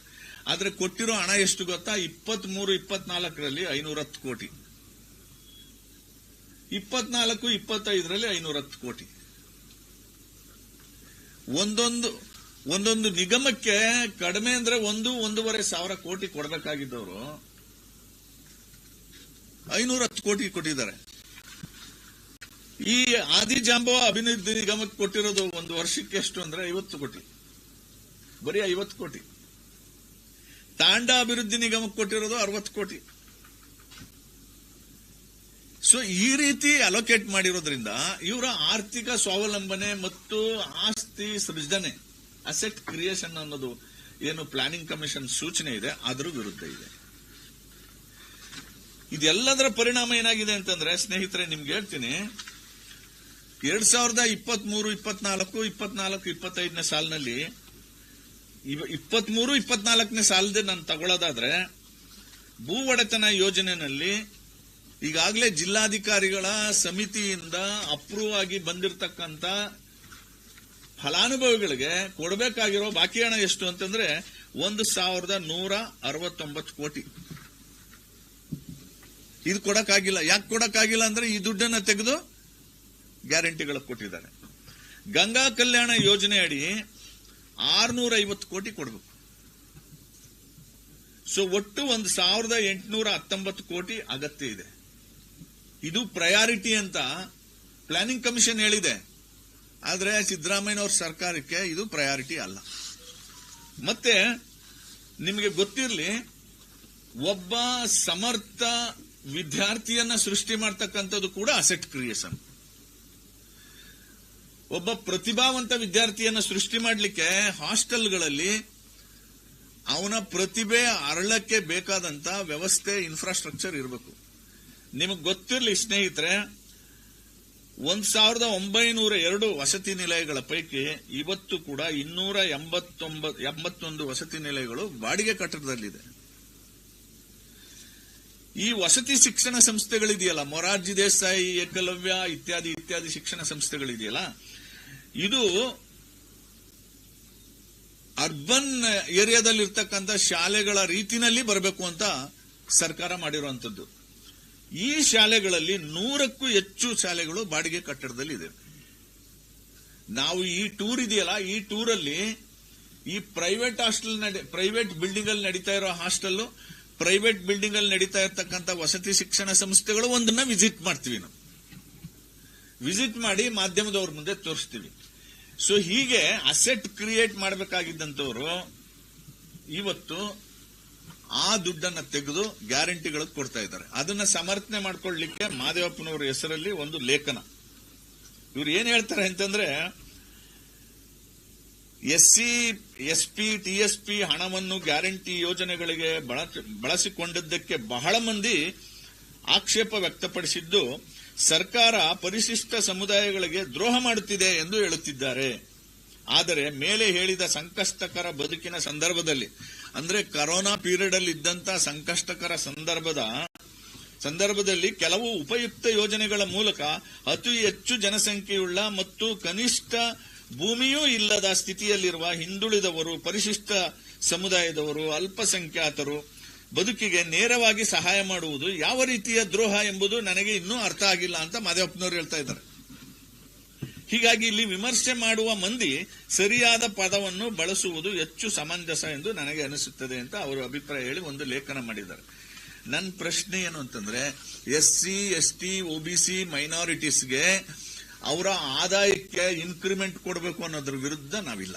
C: ಆದರೆ ಕೊಟ್ಟಿರೋ ಹಣ ಎಷ್ಟು ಗೊತ್ತಾ? ಇಪ್ಪತ್ತ್ ಮೂರು ಇಪ್ಪತ್ನಾಲ್ಕರಲ್ಲಿ ಐನೂರ ಹತ್ತು ಕೋಟಿ. ಇಪ್ಪತ್ನಾಲ್ಕು, ಇಪ್ಪತ್ತೈದರಲ್ಲಿ ಐನೂರ ಹತ್ತು ಕೋಟಿ. ಒಂದೊಂದು ಒಂದೊಂದು ನಿಗಮಕ್ಕೆ ಕಡಿಮೆ ಅಂದ್ರೆ ಒಂದು, ಒಂದೂವರೆ ಸಾವಿರ ಕೋಟಿ ಕೊಡಬೇಕಾಗಿದ್ದವರು. ಐನೂರ ಹತ್ತು ಕೋಟಿ ಕೊಟ್ಟಿದ್ದಾರೆ. ಈ ಆದಿಜಾಂಬವ ಅಭಿವೃದ್ಧಿ ನಿಗಮಕ್ಕೆ ಕೊಟ್ಟಿರೋದು ಒಂದು ವರ್ಷಕ್ಕೆ ಎಷ್ಟು ಅಂದ್ರೆ ಐವತ್ತು ಕೋಟಿ. ಬರೀ ಐವತ್ತು ಕೋಟಿ. ತಾಂಡ ಅಭಿವೃದ್ಧಿ ನಿಗಮಕ್ಕೆ ಕೊಟ್ಟಿರೋದು ಅರವತ್ತು ಕೋಟಿ. ಸೊ ಈ ರೀತಿ ಅಲೋಕೇಟ್ ಮಾಡಿರೋದ್ರಿಂದ ಇವರ ಆರ್ಥಿಕ ಸ್ವಾವಲಂಬನೆ ಮತ್ತು ಆಸ್ತಿ ಸೃಜನೆ ಅಸೆಟ್ ಕ್ರಿಯೇಷನ್ ಅನ್ನೋದು ಏನು ಪ್ಲಾನಿಂಗ್ ಕಮಿಷನ್ ಸೂಚನೆ ಇದೆ ಅದರ ವಿರುದ್ಧ ಇದೆ. ಇದೆಲ್ಲದರ ಪರಿಣಾಮ ಏನಾಗಿದೆ ಅಂತಂದ್ರೆ, ಸ್ನೇಹಿತರೆ, ನಿಮ್ಗೆ ಹೇಳ್ತೀನಿ. ಎರಡ್ ಸಾವಿರದ ಇಪ್ಪತ್ತ್ ಮೂರು ಇಪ್ಪತ್ನಾಲ್ಕು ಇಪ್ಪತ್ನಾಲ್ಕು, ಇಪ್ಪತ್ತೈದನೇ ಸಾಲಿನಲ್ಲಿ ಇಪ್ಪತ್ಮೂರು, ಇಪ್ಪತ್ನಾಲ್ಕನೇ ಸಾಲದೆ ನಾನು ತಗೊಳ್ಳೋದಾದ್ರೆ ಭೂ ಒಡೆತನ ಯೋಜನೆಯಲ್ಲಿ ಈಗಾಗಲೇ ಜಿಲ್ಲಾಧಿಕಾರಿಗಳ ಸಮಿತಿಯಿಂದ ಅಪ್ರೂವ್ ಆಗಿ ಬಂದಿರತಕ್ಕಂತ ಫಲಾನುಭವಿಗಳಿಗೆ ಕೊಡಬೇಕಾಗಿರೋ ಬಾಕಿ ಹಣ ಎಷ್ಟು ಅಂತಂದ್ರೆ ಒಂದು ಸಾವಿರದ ನೂರ ಅರವತ್ತೊಂಬತ್ತು ಕೋಟಿ. ಇದು ಕೊಡಕ್ಕಾಗಿಲ್ಲ. ಯಾಕೆ ಕೊಡಕ್ಕಾಗಿಲ್ಲ ಅಂದ್ರೆ ಈ ದುಡ್ಡನ್ನ ತೆಗೆದು ಗ್ಯಾರಂಟಿಗಳು ಕೊಟ್ಟಿದ್ದಾರೆ. ಗಂಗಾ ಕಲ್ಯಾಣ ಯೋಜನೆ ಅಡಿ ಆರ್ನೂರ ಐವತ್ತು ಕೋಟಿ ಕೊಡಬೇಕು. ಸೊ ಒಟ್ಟು ಒಂದು ಸಾವಿರದ ಎಂಟುನೂರ ಹತ್ತೊಂಬತ್ತು ಕೋಟಿ ಅಗತ್ಯ ಇದೆ. ಇದು ಪ್ರಯಾರಿಟಿ ಅಂತ ಪ್ಲಾನಿಂಗ್ ಕಮಿಷನ್ ಹೇಳಿದೆ. ಆದ್ರೆ ಸಿದ್ದರಾಮಯ್ಯನವ್ರ ಸರ್ಕಾರಕ್ಕೆ ಇದು ಪ್ರಯಾರಿಟಿ ಅಲ್ಲ. ಮತ್ತೆ ನಿಮಗೆ ಗೊತ್ತಿರಲಿ, ಒಬ್ಬ ಸಮರ್ಥ ವಿದ್ಯಾರ್ಥಿಯನ್ನ ಸೃಷ್ಟಿ ಮಾಡ್ತಕ್ಕಂಥದ್ದು ಕೂಡ ಅಸೆಟ್ ಕ್ರಿಯೇಷನ್ ಒಬ್ಬ ಪ್ರತಿಭಾವಂತ ವಿದ್ಯಾರ್ಥಿಯನ್ನ ಸೃಷ್ಟಿ ಮಾಡಲಿಕ್ಕೆ ಹಾಸ್ಟೆಲ್ಗಳಲ್ಲಿ ಅವನ ಪ್ರತಿಭೆ ಅರಳಕ್ಕೆ ಬೇಕಾದಂತ ವ್ಯವಸ್ಥೆ ಇನ್ಫ್ರಾಸ್ಟ್ರಕ್ಚರ್ ಇರಬೇಕು. ನಿಮಗೆ ಗೊತ್ತಿರಲಿ ಸ್ನೇಹಿತರೆ ಒಂದ್ ಸಾವಿರದ ಒಂಬೈನೂರ ಎರಡು ವಸತಿ ನಿಲಯಗಳ ಪೈಕಿ ಇವತ್ತು ಕೂಡ ಇನ್ನೂರ ಎಂಬತ್ತೊಂಬತ್ ಎಂಬತ್ತೊಂದು ವಸತಿ ನಿಲಯಗಳು ಬಾಡಿಗೆ ಕಟ್ಟಡದಲ್ಲಿದೆ. ಈ ವಸತಿ ಶಿಕ್ಷಣ ಸಂಸ್ಥೆಗಳಿದೆಯಲ್ಲ, ಮೊರಾರ್ಜಿ ದೇಸಾಯಿ, ಏಕಲವ್ಯ ಇತ್ಯಾದಿ ಇತ್ಯಾದಿ ಶಿಕ್ಷಣ ಸಂಸ್ಥೆಗಳಿದೆಯಲ್ಲ, ಇದು ಅರ್ಬನ್ ಏರಿಯಾದಲ್ಲಿ ಇರ್ತಕ್ಕಂಥ ಶಾಲೆಗಳ ರೀತಿನಲ್ಲಿ ಬರಬೇಕು ಅಂತ ಸರ್ಕಾರ ಮಾಡಿರುವಂತದ್ದು ಈ ಶಾಲೆಗಳಲ್ಲಿ ನೂರಕ್ಕೂ ಹೆಚ್ಚು ಶಾಲೆಗಳು ಬಾಡಿಗೆ ಕಟ್ಟಡದಲ್ಲಿ ಇದೆ ನಾವು ಈ ಟೂರ್ ಇದೆಯಲ್ಲ, ಈ ಟೂರಲ್ಲಿ ಈ ಪ್ರೈವೇಟ್ ಹಾಸ್ಟೆಲ್ ಪ್ರೈವೇಟ್ ಬಿಲ್ಡಿಂಗ್ ಅಲ್ಲಿ ನಡೀತಾ ಇರೋ ಹಾಸ್ಟೆಲ್ ಪ್ರೈವೇಟ್ ಬಿಲ್ಡಿಂಗ್ ಅಲ್ಲಿ ನಡೀತಾ ಇರತಕ್ಕಂತ ವಸತಿ ಶಿಕ್ಷಣ ಸಂಸ್ಥೆಗಳು ಒಂದನ್ನ ವಿಸಿಟ್ ಮಾಡ್ತೀವಿ ನಾವು. ವಿಸಿಟ್ ಮಾಡಿ ಮಾಧ್ಯಮದವ್ರ ಮುಂದೆ ತೋರಿಸ್ತೀವಿ. ಸೊ ಹೀಗೆ ಅಸೆಟ್ ಕ್ರಿಯೇಟ್ ಮಾಡಬೇಕಾಗಿದ್ದಂಥವ್ರು ಇವತ್ತು ಆ ದುಡ್ಡನ್ನ ತೆಗೆದು ಗ್ಯಾರಂಟಿಗಳು ಕೊಡ್ತಾ ಇದ್ದಾರೆ. ಅದನ್ನ ಸಮರ್ಥನೆ ಮಾಡ್ಕೊಳ್ಳಿಕ್ಕೆ ಮಾದೇವಪ್ಪನವರ ಹೆಸರಲ್ಲಿ ಒಂದು ಲೇಖನ. ಇವ್ರು ಏನ್ ಹೇಳ್ತಾರೆ ಅಂತಂದ್ರೆ, S C, S P, T S P ಹಣವನ್ನು ಗ್ಯಾರಂಟಿ ಯೋಜನೆಗಳಿಗೆ ಬಳಸಿ- ಬಳಸಿಕೊಂಡಿದ್ದಕ್ಕೆ ಬಹಳ ಮಂದಿ ಆಕ್ಷೇಪ ವ್ಯಕ್ತಪಡಿಸಿದ್ದು, ಸರ್ಕಾರ ಪರಿಶಿಷ್ಟ ಸಮುದಾಯಗಳಿಗೆ ದ್ರೋಹ ಮಾಡುತ್ತಿದೆ ಎಂದು ಹೇಳುತ್ತಿದ್ದಾರೆ. ಆದರೆ, ಮೇಲೆ ಹೇಳಿದ ಸಂಕಷ್ಟಕರ ಬದುಕಿನ ಸಂದರ್ಭದಲ್ಲಿ ಅಂದ್ರೆ ಕರೋನಾ ಪೀರಿಯಡ್ ಅಲ್ಲಿ ಇದ್ದಂತ ಸಂಕಷ್ಟಕರ ಸಂದರ್ಭದ ಸಂದರ್ಭದಲ್ಲಿ ಕೆಲವು ಉಪಯುಕ್ತ ಯೋಜನೆಗಳ ಮೂಲಕ ಅತಿ ಹೆಚ್ಚು ಜನಸಂಖ್ಯೆಯುಳ್ಳ ಮತ್ತು ಕನಿಷ್ಠ ಭೂಮಿಯೂ ಇಲ್ಲದ ಸ್ಥಿತಿಯಲ್ಲಿರುವ ಹಿಂದುಳಿದವರು, ಪರಿಶಿಷ್ಟ ಸಮುದಾಯದವರು, ಅಲ್ಪಸಂಖ್ಯಾತರು ಬದುಕಿಗೆ ನೇರವಾಗಿ ಸಹಾಯ ಮಾಡುವುದು ಯಾವ ರೀತಿಯ ದ್ರೋಹ ಎಂಬುದು ನನಗೆ ಇನ್ನೂ ಅರ್ಥ ಆಗಿಲ್ಲ ಅಂತ ಮಾದೇವಪ್ಪನವರು ಹೇಳ್ತಾ ಇದ್ದಾರೆ. ಹೀಗಾಗಿ ಇಲ್ಲಿ ವಿಮರ್ಶೆ ಮಾಡುವ ಮಂದಿ ಸರಿಯಾದ ಪದವನ್ನು ಬಳಸುವುದು ಹೆಚ್ಚು ಸಮಂಜಸ ಎಂದು ನನಗೆ ಅನಿಸುತ್ತದೆ ಅಂತ ಅವರು ಅಭಿಪ್ರಾಯ ಹೇಳಿ ಒಂದು ಲೇಖನ ಮಾಡಿದ್ದಾರೆ. ನನ್ನ ಪ್ರಶ್ನೆ ಏನು ಅಂತಂದ್ರೆ, S C, S T OBC ಮೈನಾರಿಟೀಸ್ಗೆ ಅವರ ಆದಾಯಕ್ಕೆ ಇನ್ಕ್ರಿಮೆಂಟ್ ಕೊಡಬೇಕು ಅನ್ನೋದ್ರ ವಿರುದ್ಧ ನಾವಿಲ್ಲ.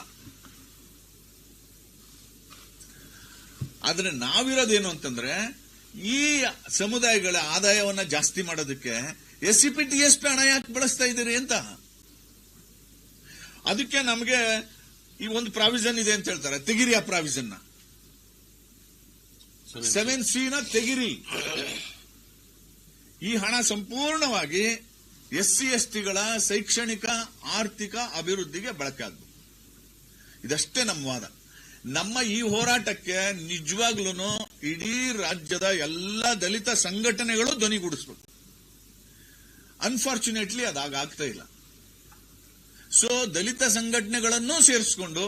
C: ಆದ್ರೆ ನಾವಿರೋದೇನು ಅಂತಂದ್ರೆ, ಈ ಸಮುದಾಯಗಳ ಆದಾಯವನ್ನ ಜಾಸ್ತಿ ಮಾಡೋದಕ್ಕೆ S C P T S P ಹಣ ಯಾಕೆ ಬಳಸ್ತಾ ಇದ್ದೀರಿ ಅಂತ. ಅದಕ್ಕೆ ನಮಗೆ ಈ ಒಂದು ಪ್ರಾವಿಷನ್ ಇದೆ ಅಂತ ಹೇಳ್ತಾರೆ. ತೆಗಿರಿ ಆ ಪ್ರಾವಿಷನ್ ಸೆವೆನ್ ಸಿ ನ ತೆಗಿರಿ. ಈ ಹಣ ಸಂಪೂರ್ಣವಾಗಿ ಎಸ್ ಸಿ ಎಸ್ ಟಿಗಳ ಶೈಕ್ಷಣಿಕ ಆರ್ಥಿಕ ಅಭಿವೃದ್ಧಿಗೆ ಬಳಕೆ ಆಗಬೇಕು ಇದಷ್ಟೇ ನಮ್ಮ ವಾದ. ನಮ್ಮ ಈ ಹೋರಾಟಕ್ಕೆ ನಿಜವಾಗ್ಲೂ ಇಡೀ ರಾಜ್ಯದ ಎಲ್ಲ ದಲಿತ ಸಂಘಟನೆಗಳು ಧ್ವನಿಗೂಡಿಸ್ಬೇಕು. ಅನ್ಫಾರ್ಚುನೇಟ್ಲಿ ಅದಾಗ ಆಗ್ತಾ ಇಲ್ಲ. ಸೊ ದಲಿತ ಸಂಘಟನೆಗಳನ್ನು ಸೇರಿಸಿಕೊಂಡು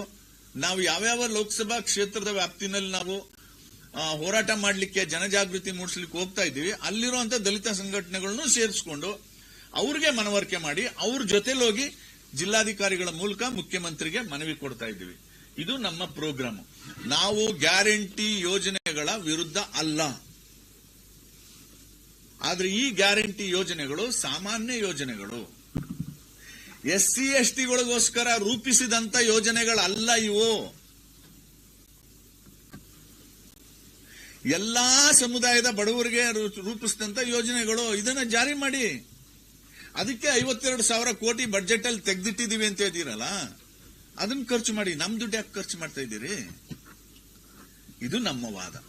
C: ನಾವು ಯಾವ್ಯಾವ ಲೋಕಸಭಾ ಕ್ಷೇತ್ರದ ವ್ಯಾಪ್ತಿನಲ್ಲಿ ನಾವು ಹೋರಾಟ ಮಾಡಲಿಕ್ಕೆ, ಜನಜಾಗೃತಿ ಮೂಡಿಸ್ಲಿಕ್ಕೆ ಹೋಗ್ತಾ ಇದ್ದೀವಿ, ಅಲ್ಲಿರುವಂತ ದಲಿತ ಸಂಘಟನೆಗಳನ್ನು ಸೇರಿಸಿಕೊಂಡು ಅವ್ರಿಗೆ ಮನವರಿಕೆ ಮಾಡಿ, ಅವ್ರ ಜೊತೆಲಿ ಹೋಗಿ ಜಿಲ್ಲಾಧಿಕಾರಿಗಳ ಮೂಲಕ ಮುಖ್ಯಮಂತ್ರಿಗೆ ಮನವಿ ಕೊಡ್ತಾ ಇದ್ದೀವಿ. ಇದು ನಮ್ಮ ಪ್ರೋಗ್ರಾಮ್. ನಾವು ಗ್ಯಾರಂಟಿ ಯೋಜನೆಗಳ ವಿರುದ್ಧ ಅಲ್ಲ. ಆದ್ರೆ ಈ ಗ್ಯಾರಂಟಿ ಯೋಜನೆಗಳು ಸಾಮಾನ್ಯ ಯೋಜನೆಗಳು. ಎಸ್ ಸಿ ಎಸ್ ಟಿಗಳಿಗೋಸ್ಕರ ರೂಪಿಸಿದಂತ ಯೋಜನೆಗಳಲ್ಲ ಇವು. ಎಲ್ಲಾ ಸಮುದಾಯದ ಬಡವರಿಗೆ ರೂಪಿಸಿದಂತ ಯೋಜನೆಗಳು. ಇದನ್ನ ಜಾರಿ ಮಾಡಿ. ಅದಕ್ಕೆ ಐವತ್ತೆರಡು ಸಾವಿರ ಕೋಟಿ ಬಡ್ಜೆಟ್ ಅಲ್ಲಿ ತೆಗೆದಿಟ್ಟಿದೀವಿ ಅಂತ ಹೇಳ್ತೀರಲ್ಲ? ಅದನ್ನ ಖರ್ಚು ಮಾಡಿ. ನಮ್ ದುಡ್ಡು ಯಾಕೆ ಖರ್ಚು ಮಾಡ್ತಾ ಇದ್ದೀರಿ? ಇದು ನಮ್ಮ ವಾದ.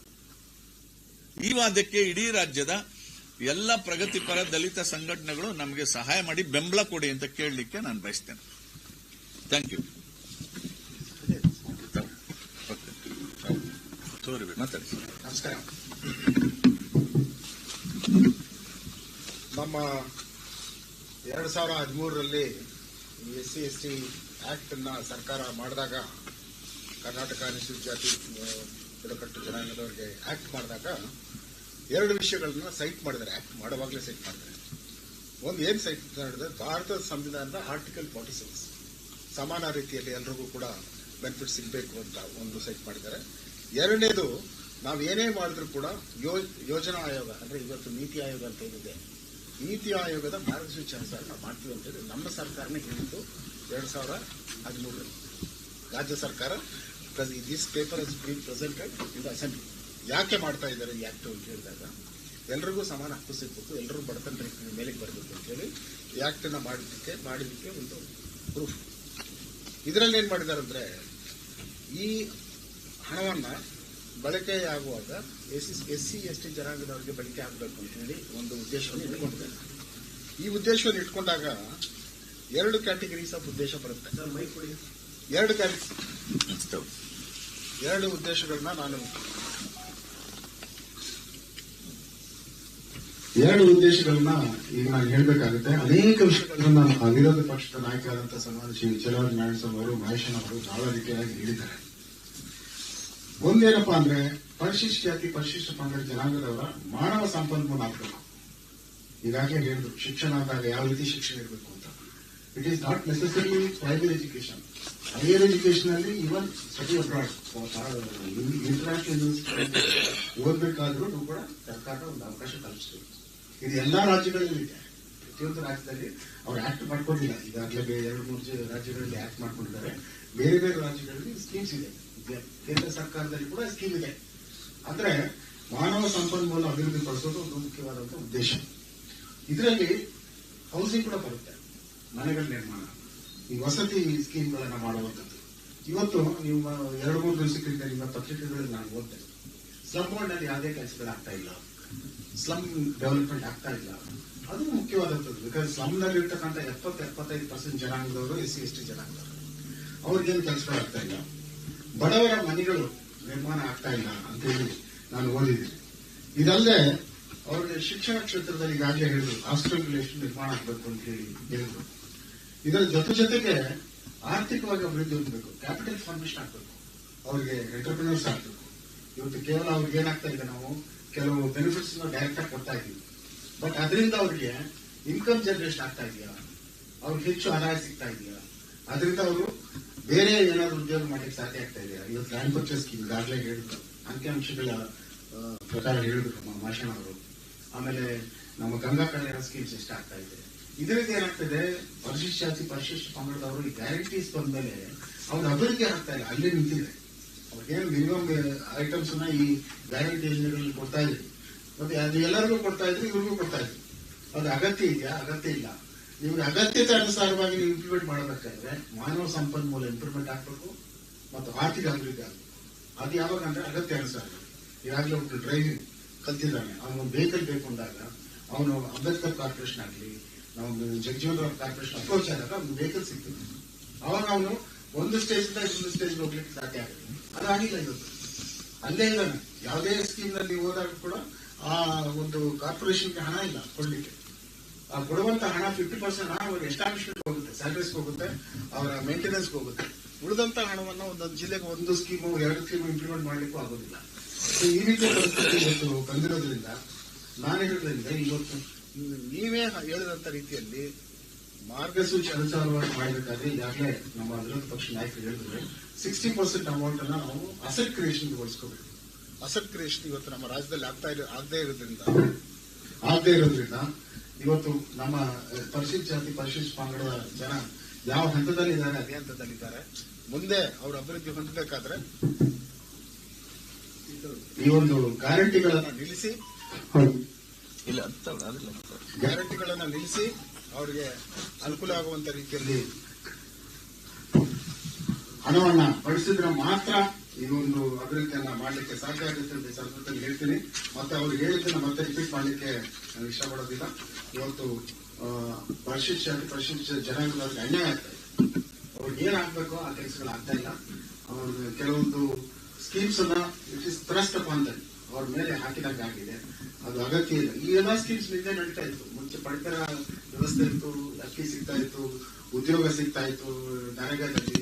C: ಈ ವಾದಕ್ಕೆ ಇಡೀ ರಾಜ್ಯದ ಎಲ್ಲ ಪ್ರಗತಿಪರ ದಲಿತ ಸಂಘಟನೆಗಳು ನಮಗೆ ಸಹಾಯ ಮಾಡಿ ಬೆಂಬಲ ಕೊಡಿ ಅಂತ ಕೇಳಲಿಕ್ಕೆ ನಾನು ಬಯಸ್ತೇನೆ. ಥ್ಯಾಂಕ್ ಯು
D: ನಮಸ್ಕಾರ. ನಮ್ಮ ಎರಡು ಸಾವಿರ ಹದಿಮೂರರಲ್ಲಿ S C S T act ಅನ್ನ ಸರ್ಕಾರ ಮಾಡಿದಾಗ ಕರ್ನಾಟಕ ಅನುಸೂಚಿತ ಜಾತಿ ಬುಡಕಟ್ಟು ಜನಾಂಗದವರಿಗೆ ಆಕ್ಟ್ ಮಾಡಿದಾಗ ಎರಡು ವಿಷಯಗಳನ್ನ ಸೈಟ್ ಮಾಡಿದ್ದಾರೆ ಆಕ್ಟ್ ಮಾಡುವಾಗಲೇ ಸೈಟ್ ಮಾಡಿದ್ದಾರೆ. ಒಂದು ಏನು ಸೈಟ್ ಮಾಡಿದ್ರೆ ಭಾರತದ ಸಂವಿಧಾನದ ಆರ್ಟಿಕಲ್ ಫಾರ್ಟಿ ಸಿಕ್ಸ್ ಸಮಾನ ರೀತಿಯಲ್ಲಿ ಎಲ್ರಿಗೂ ಕೂಡ ಬೆನಿಫಿಟ್ ಸಿಗಬೇಕು ಅಂತ ಒಂದು ಸೈಟ್ ಮಾಡಿದ್ದಾರೆ. ಎರಡನೇದು, ನಾವು ಏನೇ ಮಾಡಿದ್ರು ಕೂಡ ಯೋ- ಯೋಜನಾ ಆಯೋಗ, ಅಂದ್ರೆ ಇವತ್ತು ನೀತಿ ಆಯೋಗ ಅಂತ ಏನಿದೆ, ನೀತಿ ಆಯೋಗದ ಮಾರ್ಗಸೂಚಿ ಅನುಸಾರ ನಾವು ಮಾಡ್ತೀವಿ ಅಂತ ಹೇಳಿ ನಮ್ಮ ಸರ್ಕಾರನೇ ಹೇಳಿದ್ದು ಎರಡ್ ಸಾವಿರ ಹದಿಮೂರರಲ್ಲಿ. ರಾಜ್ಯ ಸರ್ಕಾರ this paper is been presented in the assembly ಯಾಕೆ ಮಾಡ್ತಾ ಇದ್ದಾರೆ ಈ ಆಕ್ಟ್ ಅಂತ ಹೇಳಿದಾಗ ಎಲ್ರಿಗೂ ಸಮಾನ ಹಕ್ಕು ಸಿಗಬೇಕು ಎಲ್ಲರೂ ಬಡತನ ರೇಖೆ ಮೇಲೆ ಬರಬೇಕು ಅಂತ ಹೇಳಿ ಈ ಆಕ್ಟ್ ಅನ್ನ ಮಾಡಿದ್ದಕ್ಕೆ ಮಾಡಿದ್ದಕ್ಕೆ ಒಂದು ಪ್ರೂಫ್ ಇದರಲ್ಲಿ ಏನು ಮಾಡಿದ್ದಾರೆ ಅಂದ್ರೆ ಈ ಹಣವನ್ನು ಬಳಕೆಯಾಗುವಾಗ S C S C S T ಜನಾಂಗದವರಿಗೆ ಬಳಕೆ ಆಗಬೇಕು ಅಂತ ಹೇಳಿ ಒಂದು ಉದ್ದೇಶವನ್ನು ಇಟ್ಕೊಂಡಿದ್ದಾರೆ. ಈ ಉದ್ದೇಶವನ್ನು ಇಟ್ಕೊಂಡಾಗ ಎರಡು ಕ್ಯಾಟಗರೀಸ್ ಆಫ್ ಉದ್ದೇಶ ಬರುತ್ತೆ. ಎರಡು ಕ್ಯಾಟಗರಿ ಎರಡು ಉದ್ದೇಶಗಳನ್ನ ನಾನು ಎರಡು ಉದ್ದೇಶಗಳನ್ನ ಈಗ ನಾನು ಹೇಳಬೇಕಾಗುತ್ತೆ. ಅನೇಕ ವಿಷಯಗಳನ್ನ ವಿರೋಧ ಪಕ್ಷದ ನಾಯಕರಾದಂತಹ ಸಮಾಜ ಶ್ರೀ ಚಲರಾಜ್ ನಾರಾಯಣಸ್ವಾಮಿ ಅವರು, ಮಹೇಶನ್ ಅವರು ಬಹಳ ರೀತಿಯಾಗಿ ಹೇಳಿದ್ದಾರೆ. ಒಂದೇನಪ್ಪಾ ಅಂದ್ರೆ, ಪರಿಶಿಷ್ಟ ಜಾತಿ, ಪರಿಶಿಷ್ಟ ಪಂಗಡ ಜನಾಂಗದವರ ಮಾನವ ಸಂಪನ್ಮೂಲ ಆಗಬೇಕು ಈಗಾಗಲೇ ಹೇಳಿದ್ರು, ಶಿಕ್ಷಣ ಆದಾಗ ಯಾವ ರೀತಿ ಶಿಕ್ಷಣ ಇರಬೇಕು ಅಂತ. It is not necessary primary education higher education ಅಲ್ಲಿ ಇವನ್ ಸ್ಟಡಿ ಅಬ್ರಾಡ್ ಇಂಟರ್ನ್ಯಾಷನಲ್ ಓದಬೇಕಾದ್ರೂ ಕೂಡ ಸರ್ಕಾರ ಒಂದು ಅವಕಾಶ ಕಲ್ಪಿಸ್ಬೇಕು. ಇದು ಎಲ್ಲ ರಾಜ್ಯಗಳಲ್ಲಿ ಇದೆ. ಪ್ರತಿಯೊಂದು ರಾಜ್ಯದಲ್ಲಿ ಅವ್ರು ಆಕ್ಟ್ ಮಾಡ್ಕೊಂಡಿಲ್ಲ. ಈಗಾಗಲೇ ಎರಡು, ಮೂರು ರಾಜ್ಯಗಳಲ್ಲಿ ಆಕ್ಟ್ ಮಾಡ್ಕೊಂಡಿದ್ದಾರೆ. ಬೇರೆ ಬೇರೆ ರಾಜ್ಯಗಳಲ್ಲಿ ಸ್ಕೀಮ್ಸ್ ಇದೆ. ಕೇಂದ್ರ ಸರ್ಕಾರದಲ್ಲಿ ಕೂಡ ಸ್ಕೀಮ್ ಇದೆ. ಅಂದ್ರೆ ಮಾನವ ಸಂಪನ್ಮೂಲ ಅಭಿವೃದ್ಧಿ ಪಡಿಸೋದು ಒಂದು ಮುಖ್ಯವಾದಂತಹ ಉದ್ದೇಶ. ಇದರಲ್ಲಿ ಹೌಸಿಂಗ್ ಕೂಡ ಬರುತ್ತೆ. ಮನೆಗಳ ನಿರ್ಮಾಣ. ಈ ವಸತಿ ಸ್ಕೀಮ್ಗಳನ್ನ ಮಾಡುವಂಥದ್ದು. ಇವತ್ತು ನಿಮ್ಮ ಎರಡು, ಮೂರು ದಿವಸಕ್ಕಿಂತ ನಿಮ್ಮ ಪತ್ರಿಕೆಗಳಲ್ಲಿ ನಾನು ಓದ್ತೇನೆ. ಸ್ಲಮ್ ಯಾವುದೇ ಕೆಲಸಗಳಾಗ್ತಾ ಇಲ್ಲ. ಸ್ಲಮ್ ಡೆವಲಪ್ಮೆಂಟ್ ಆಗ್ತಾ ಇಲ್ಲ. ಅದು ಮುಖ್ಯವಾದಂಥದ್ದು ಬಿಕಾಸ್ ಸ್ಲಮ್ನಲ್ಲಿ ಇರ್ತಕ್ಕಂಥ ಎಪ್ಪತ್ತು, ಎಪ್ಪತ್ತೈದು ಪರ್ಸೆಂಟ್ ಜನಾಂಗದವರು ಎಸ್ ಸಿ ಎಸ್ ಟಿ ಜನಾಂಗದವರು. ಅವ್ರಿಗೇನು ಕೆಲಸಗಳಾಗ್ತಾ ಇಲ್ಲ. ಬಡವರ ಮನೆಗಳು ನಿರ್ಮಾಣ ಆಗ್ತಾ ಇಲ್ಲ ಅಂತ ಹೇಳಿ ನಾನು ಓದಿದ್ದೀನಿ. ಇದಲ್ಲದೆ ಅವ್ರಿಗೆ ಶಿಕ್ಷಣ ಕ್ಷೇತ್ರದಲ್ಲಿ ಈಗಾಗಲೇ ಹೇಳಿದ್ರು ಹಾಸ್ಟೆಲ್ ಎಷ್ಟು ನಿರ್ಮಾಣ ಆಗಬೇಕು ಅಂತ ಹೇಳಿ ಹೇಳಿದ್ರು. ಇದರ ಜೊತೆ ಜೊತೆಗೆ ಆರ್ಥಿಕವಾಗಿ ಅಭಿವೃದ್ಧಿ ಹೊಂದಬೇಕು ಕ್ಯಾಪಿಟಲ್ ಫಾರ್ಮೇಶನ್ ಆಗಬೇಕು. ಅವ್ರಿಗೆ ಎಂಟರ್ಪ್ರಿನರ್ಸ್ ಆಗಬೇಕು. ಇವತ್ತು ಕೇವಲ ಅವ್ರಿಗೆ ಏನಾಗ್ತಾ ಇದೆ ನಾವು ಕೆಲವು ಬೆನಿಫಿಟ್ಸ್ ಡೈರೆಕ್ಟ್ ಆಗಿ ಕೊಡ್ತಾ ಇದ್ದೀವಿ ಬಟ್ ಅದರಿಂದ ಅವ್ರಿಗೆ ಇನ್ಕಮ್ ಜನರೇಷನ್ ಆಗ್ತಾ ಇದೆಯಾ? ಅವ್ರಿಗೆ ಹೆಚ್ಚು ಆದಾಯ ಸಿಗ್ತಾ ಇದೆಯಾ? ಅದರಿಂದ ಅವರು ಬೇರೆ ಏನಾದ್ರು ಉದ್ಯೋಗ ಮಾಡ್ಲಿಕ್ಕೆ ಸಾಧ್ಯ ಆಗ್ತಾ ಇದೆಯಾ? ಇವತ್ತು ಲ್ಯಾಂಡ್ ಪರ್ಚೇಸ್ ಸ್ಕೀಮ್ ಈಗಾಗಲೇ ಹೇಳಿದ್ರು. ಅಂಕಿಅಂಶಗಳ ಪ್ರಕಾರ ಹೇಳಿದ್ರು ನಮ್ಮ ಭಾಷಣ ಅವರು. ಆಮೇಲೆ ನಮ್ಮ ಗಂಗಾ ಕಲ್ಯಾಣ ಸ್ಕೀಮ್ಸ್ ಎಷ್ಟು ಆಗ್ತಾ ಇದೆ? ಇದರಿಂದ ಏನಾಗ್ತದೆ? ಪರಿಶಿಷ್ಟ ಜಾತಿ ಪರಿಶಿಷ್ಟ ಪಂಗಡದವರು ಈ ಗ್ಯಾರಂಟೀಸ್ ಬಂದ್ಮೇಲೆ ಅವ್ರ ಅಭಿವೃದ್ಧಿ ಆಗ್ತಾ ಇಲ್ಲ. ಅಲ್ಲೇ ನಿಂತಿದೆ ಅವ್ರಿಗೇನು ಮಿನಿಮಮ್ ಐಟಮ್ಸ್ನ ಈ ಗ್ಯಾರಂಟಿ ಯೋಜನೆಗಳಲ್ಲಿ ಕೊಡ್ತಾ ಇದ್ರಿ. ಮತ್ತೆ ಅದು ಎಲ್ಲರಿಗೂ ಕೊಡ್ತಾ ಇದ್ರಿ, ಇವ್ರಿಗೂ ಕೊಡ್ತಾ ಇದ್ರಿ. ಅದು ಅಗತ್ಯ ಇದೆಯಾ? ಅಗತ್ಯ ಇಲ್ಲ. ನಿಮ್ಗೆ ಅಗತ್ಯತೆ ಅನುಸಾರವಾಗಿ ನೀವು ಇಂಪ್ಲಿಮೆಂಟ್ ಮಾಡಬೇಕಾದ್ರೆ ಮಾನವ ಸಂಪನ್ಮೂಲ ಇಂಪ್ರೂವ್ಮೆಂಟ್ ಆಗ್ಬೇಕು ಮತ್ತು ಆರ್ಥಿಕ ಅಭಿವೃದ್ಧಿ ಆಗಬೇಕು. ಅದು ಯಾವಾಗ ಅಂದ್ರೆ ಅಗತ್ಯ ಅನುಸಾರ. ಈಗಾಗಲೇ ಒಬ್ಬರು ಡ್ರೈವಿಂಗ್ ಕಲ್ತಿದ್ದಾನೆ. ಅವನು ವೆಹಿಕಲ್ ಬೇಕು ಅಂದಾಗ, ಅವನು ಅಂಬೇಡ್ಕರ್ ಕಾರ್ಪೊರೇಷನ್ ಆಗಲಿ ನಾವು ಜಗಜೀವನ್ ರಾವ್ ಕಾರ್ಪೊರೇಷನ್ ಅಪ್ರೋಚ್ ಆದಾಗ ಅವ್ನು ವೆಹಿಕಲ್ ಸಿಗ್ತದೆ. ಅವಾಗ ಅವನು ಒಂದು ಸ್ಟೇಜ್ ಇಂದ ಇನ್ನೊಂದು ಸ್ಟೇಜ್ ಹೋಗ್ಲಿಕ್ಕೆ ಸಾಧ್ಯ ಆಗುತ್ತೆ. ಅದು ಆಗಿಲ್ಲ ಇವತ್ತು ಅಲ್ಲೇ ಇಲ್ಲ. ಯಾವುದೇ ಸ್ಕೀಮ್ನಲ್ಲಿ ಹೋದಾಗ ಕೂಡ ಆ ಒಂದು ಕಾರ್ಪೊರೇಷನ್ಗೆ ಹಣ ಇಲ್ಲ ಕೊಡ್ಲಿಕ್ಕೆ. ಆ ಕೊಡುವಂತ ಹಣ ಫಿಫ್ಟಿ ಪರ್ಸೆಂಟ್ ಹಣ ಅವ್ರಿಗೆ ಎಸ್ಟಾಬ್ಲಿಷ್ಮೆಂಟ್ ಹೋಗುತ್ತೆ. ಸ್ಯಾಲರೀಸ್ ಹೋಗುತ್ತೆ, ಅವರ ಮೇಂಟೆನೆನ್ಸ್ ಹೋಗುತ್ತೆ. ಉಳಿದಂತ ಹಣವನ್ನು ಒಂದೊಂದು ಜಿಲ್ಲೆಗೆ ಒಂದು ಸ್ಕೀಮು ಎರಡು ಸ್ಕೀಮ್ ಇಂಪ್ಲಿಮೆಂಟ್ ಮಾಡ್ಲಿಕ್ಕೂ ಆಗೋದಿಲ್ಲ. ಈ ರೀತಿ ಪರಿಸ್ಥಿತಿ ಇವತ್ತು ಬಂದಿರೋದ್ರಿಂದ, ನಾನು ಹೇಳೋದ್ರಿಂದ ಇವತ್ತು ನೀವೇ ಹೇಳಿದಂತ ರೀತಿಯಲ್ಲಿ ಮಾರ್ಗಸೂಚಿ ಅನುಸಾರವಾಗಿ ಮಾಡಬೇಕಾದ್ರೆ ಈಗಾಗಲೇ ನಮ್ಮ ವಿರೋಧ ಪಕ್ಷ ನಾಯಕರು ಹೇಳಿದ್ರೆ. ಸಿಕ್ಸ್ಟಿ ಪರ್ಸೆಂಟ್ ಅಮೌಂಟ್ ಅನ್ನ ನಾವು ಅಸೆಟ್ ಕ್ರಿಯೇಷನ್ ಬಳಸ್ಕೋಬೇಕು ಅಸೆಟ್ ಕ್ರಿಯೇಷನ್ ಇವತ್ತು ನಮ್ಮ ರಾಜ್ಯದಲ್ಲಿ ಆಗ್ತಾ ಇರೋ ಆಗದೇ ಇರೋದ್ರಿಂದ. ಆಗದೇ ಇರೋದ್ರಿಂದ ಇವತ್ತು ನಮ್ಮ ಪರಿಶಿಷ್ಟ ಜಾತಿ ಪರಿಶಿಷ್ಟ ಪಂಗಡದ ಜನ ಯಾವ ಹಂತದಲ್ಲಿ ಇದ್ದಾರೆ ಅದೇ ಹಂತದಲ್ಲಿ ಇದ್ದಾರೆ. ಮುಂದೆ ಅವ್ರ ಅಭಿವೃದ್ಧಿ ಹೊಂದಬೇಕಾದ್ರೆ ಈ ಒಂದು ಗ್ಯಾರಂಟಿಗಳನ್ನ ನಿಲ್ಲಿಸಿ.
B: ಇಲ್ಲ
D: ಗ್ಯಾರಂಟಿಗಳನ್ನ ನಿಲ್ಲಿಸಿ. ಅವರಿಗೆ ಅನುಕೂಲ ಆಗುವಂತ ರೀತಿಯಲ್ಲಿ ಹಣವನ್ನ ಬಳಸಿದ್ರೆ ಮಾತ್ರ ಇನ್ನೊಂದು ಅಭಿವೃದ್ಧಿಯನ್ನ ಮಾಡಲಿಕ್ಕೆ ಸಾಧ್ಯ ಆಗುತ್ತೆ ಅಂತ ಸಂದರ್ಭದಲ್ಲಿ ಹೇಳ್ತೀನಿ. ಮತ್ತೆ ಅವರು ಹೇಳಿದ್ದನ್ನ ಮತ್ತೆ ರಿಪೀಟ್ ಮಾಡಲಿಕ್ಕೆ ನಾನು ಇಷ್ಟಪಡೋದಿಲ್ಲ. ಇವತ್ತು ಪರಿಶಿಷ್ಟ ಪರಿಶಿಷ್ಟ ಜನಾಂಗದವ್ರಿಗೆ ಅನ್ಯಾಯ ಆಗ್ತಾ ಇದೆ. ಅವ್ರಿಗೆ ಏನ್ ಆ ಕೆಲಸಗಳು ಆಗ್ತಾ ಇಲ್ಲ. ಅವ್ರಿಗೆ ಕೆಲವೊಂದು ಸ್ಕೀಮ್ಸ್ ಅನ್ನ it is thrust upon that ಅವ್ರ ಮೇಲೆ ಹಾಕಿದಾಗ ಆಗಿದೆ. ಅದು ಅಗತ್ಯ ಇಲ್ಲ. ಈ ಎಲ್ಲಾ ಸ್ಕೀಮ್ಸ್ನಿಂದ ನಡೀತಾ ಇತ್ತು. ಮುಂಚೆ ಪಡಿತರ ವ್ಯವಸ್ಥೆ ಇತ್ತು ಅಕ್ಕಿ ಸಿಗ್ತಾ ಇತ್ತು, ಉದ್ಯೋಗ ಸಿಗ್ತಾ ಇತ್ತು ನರೇಗಾದಲ್ಲಿ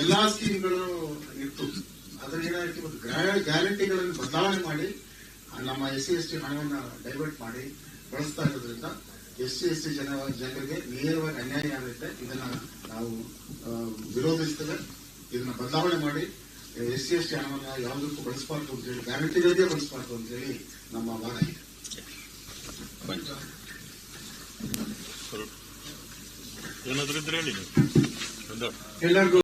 D: ಎಲ್ಲಾ ಸ್ಕೀಮ್ಗಳು ಇತ್ತು. ಅದ್ರ ಏನಾಯ್ತು ಒಂದು ಗ್ಯಾರಂಟಿಗಳನ್ನು ಬದಲಾವಣೆ ಮಾಡಿ ನಮ್ಮ ಎಸ್ ಸಿ ಎಸ್ ಟಿ ಹಣವನ್ನು ಡೈವರ್ಟ್ ಮಾಡಿ ಬಳಸ್ತಾ ಇರೋದ್ರಿಂದ ಎಸ್ ಸಿ ಎಸ್ ಟಿ ಜನ, ಜನರಿಗೆ ನೇರವಾಗಿ ಅನ್ಯಾಯ ಆಗುತ್ತೆ. ಇದನ್ನ ನಾವು ವಿರೋಧಿಸ್ತೇವೆ. ಇದನ್ನ ಬದಲಾವಣೆ ಮಾಡಿ ಎಸ್ ಸಿ ಎಸ್ ಟಿ ಹಣವನ್ನು ಯಾವುದಕ್ಕೂ ಬಳಸಬಾರ್ದು ಅಂತ ಹೇಳಿ ಗ್ಯಾರಂಟಿಗಳಿಗೆ ಬಳಸಬಾರ್ದು ಅಂತ ಹೇಳಿ ನಮ್ಮ ವಾದ ಇದೆ.
A: ಏನಾದ್ರೂ ಇದ್ರೆ ಹೇಳಿ.
D: ಎಲ್ಲರಿಗೂ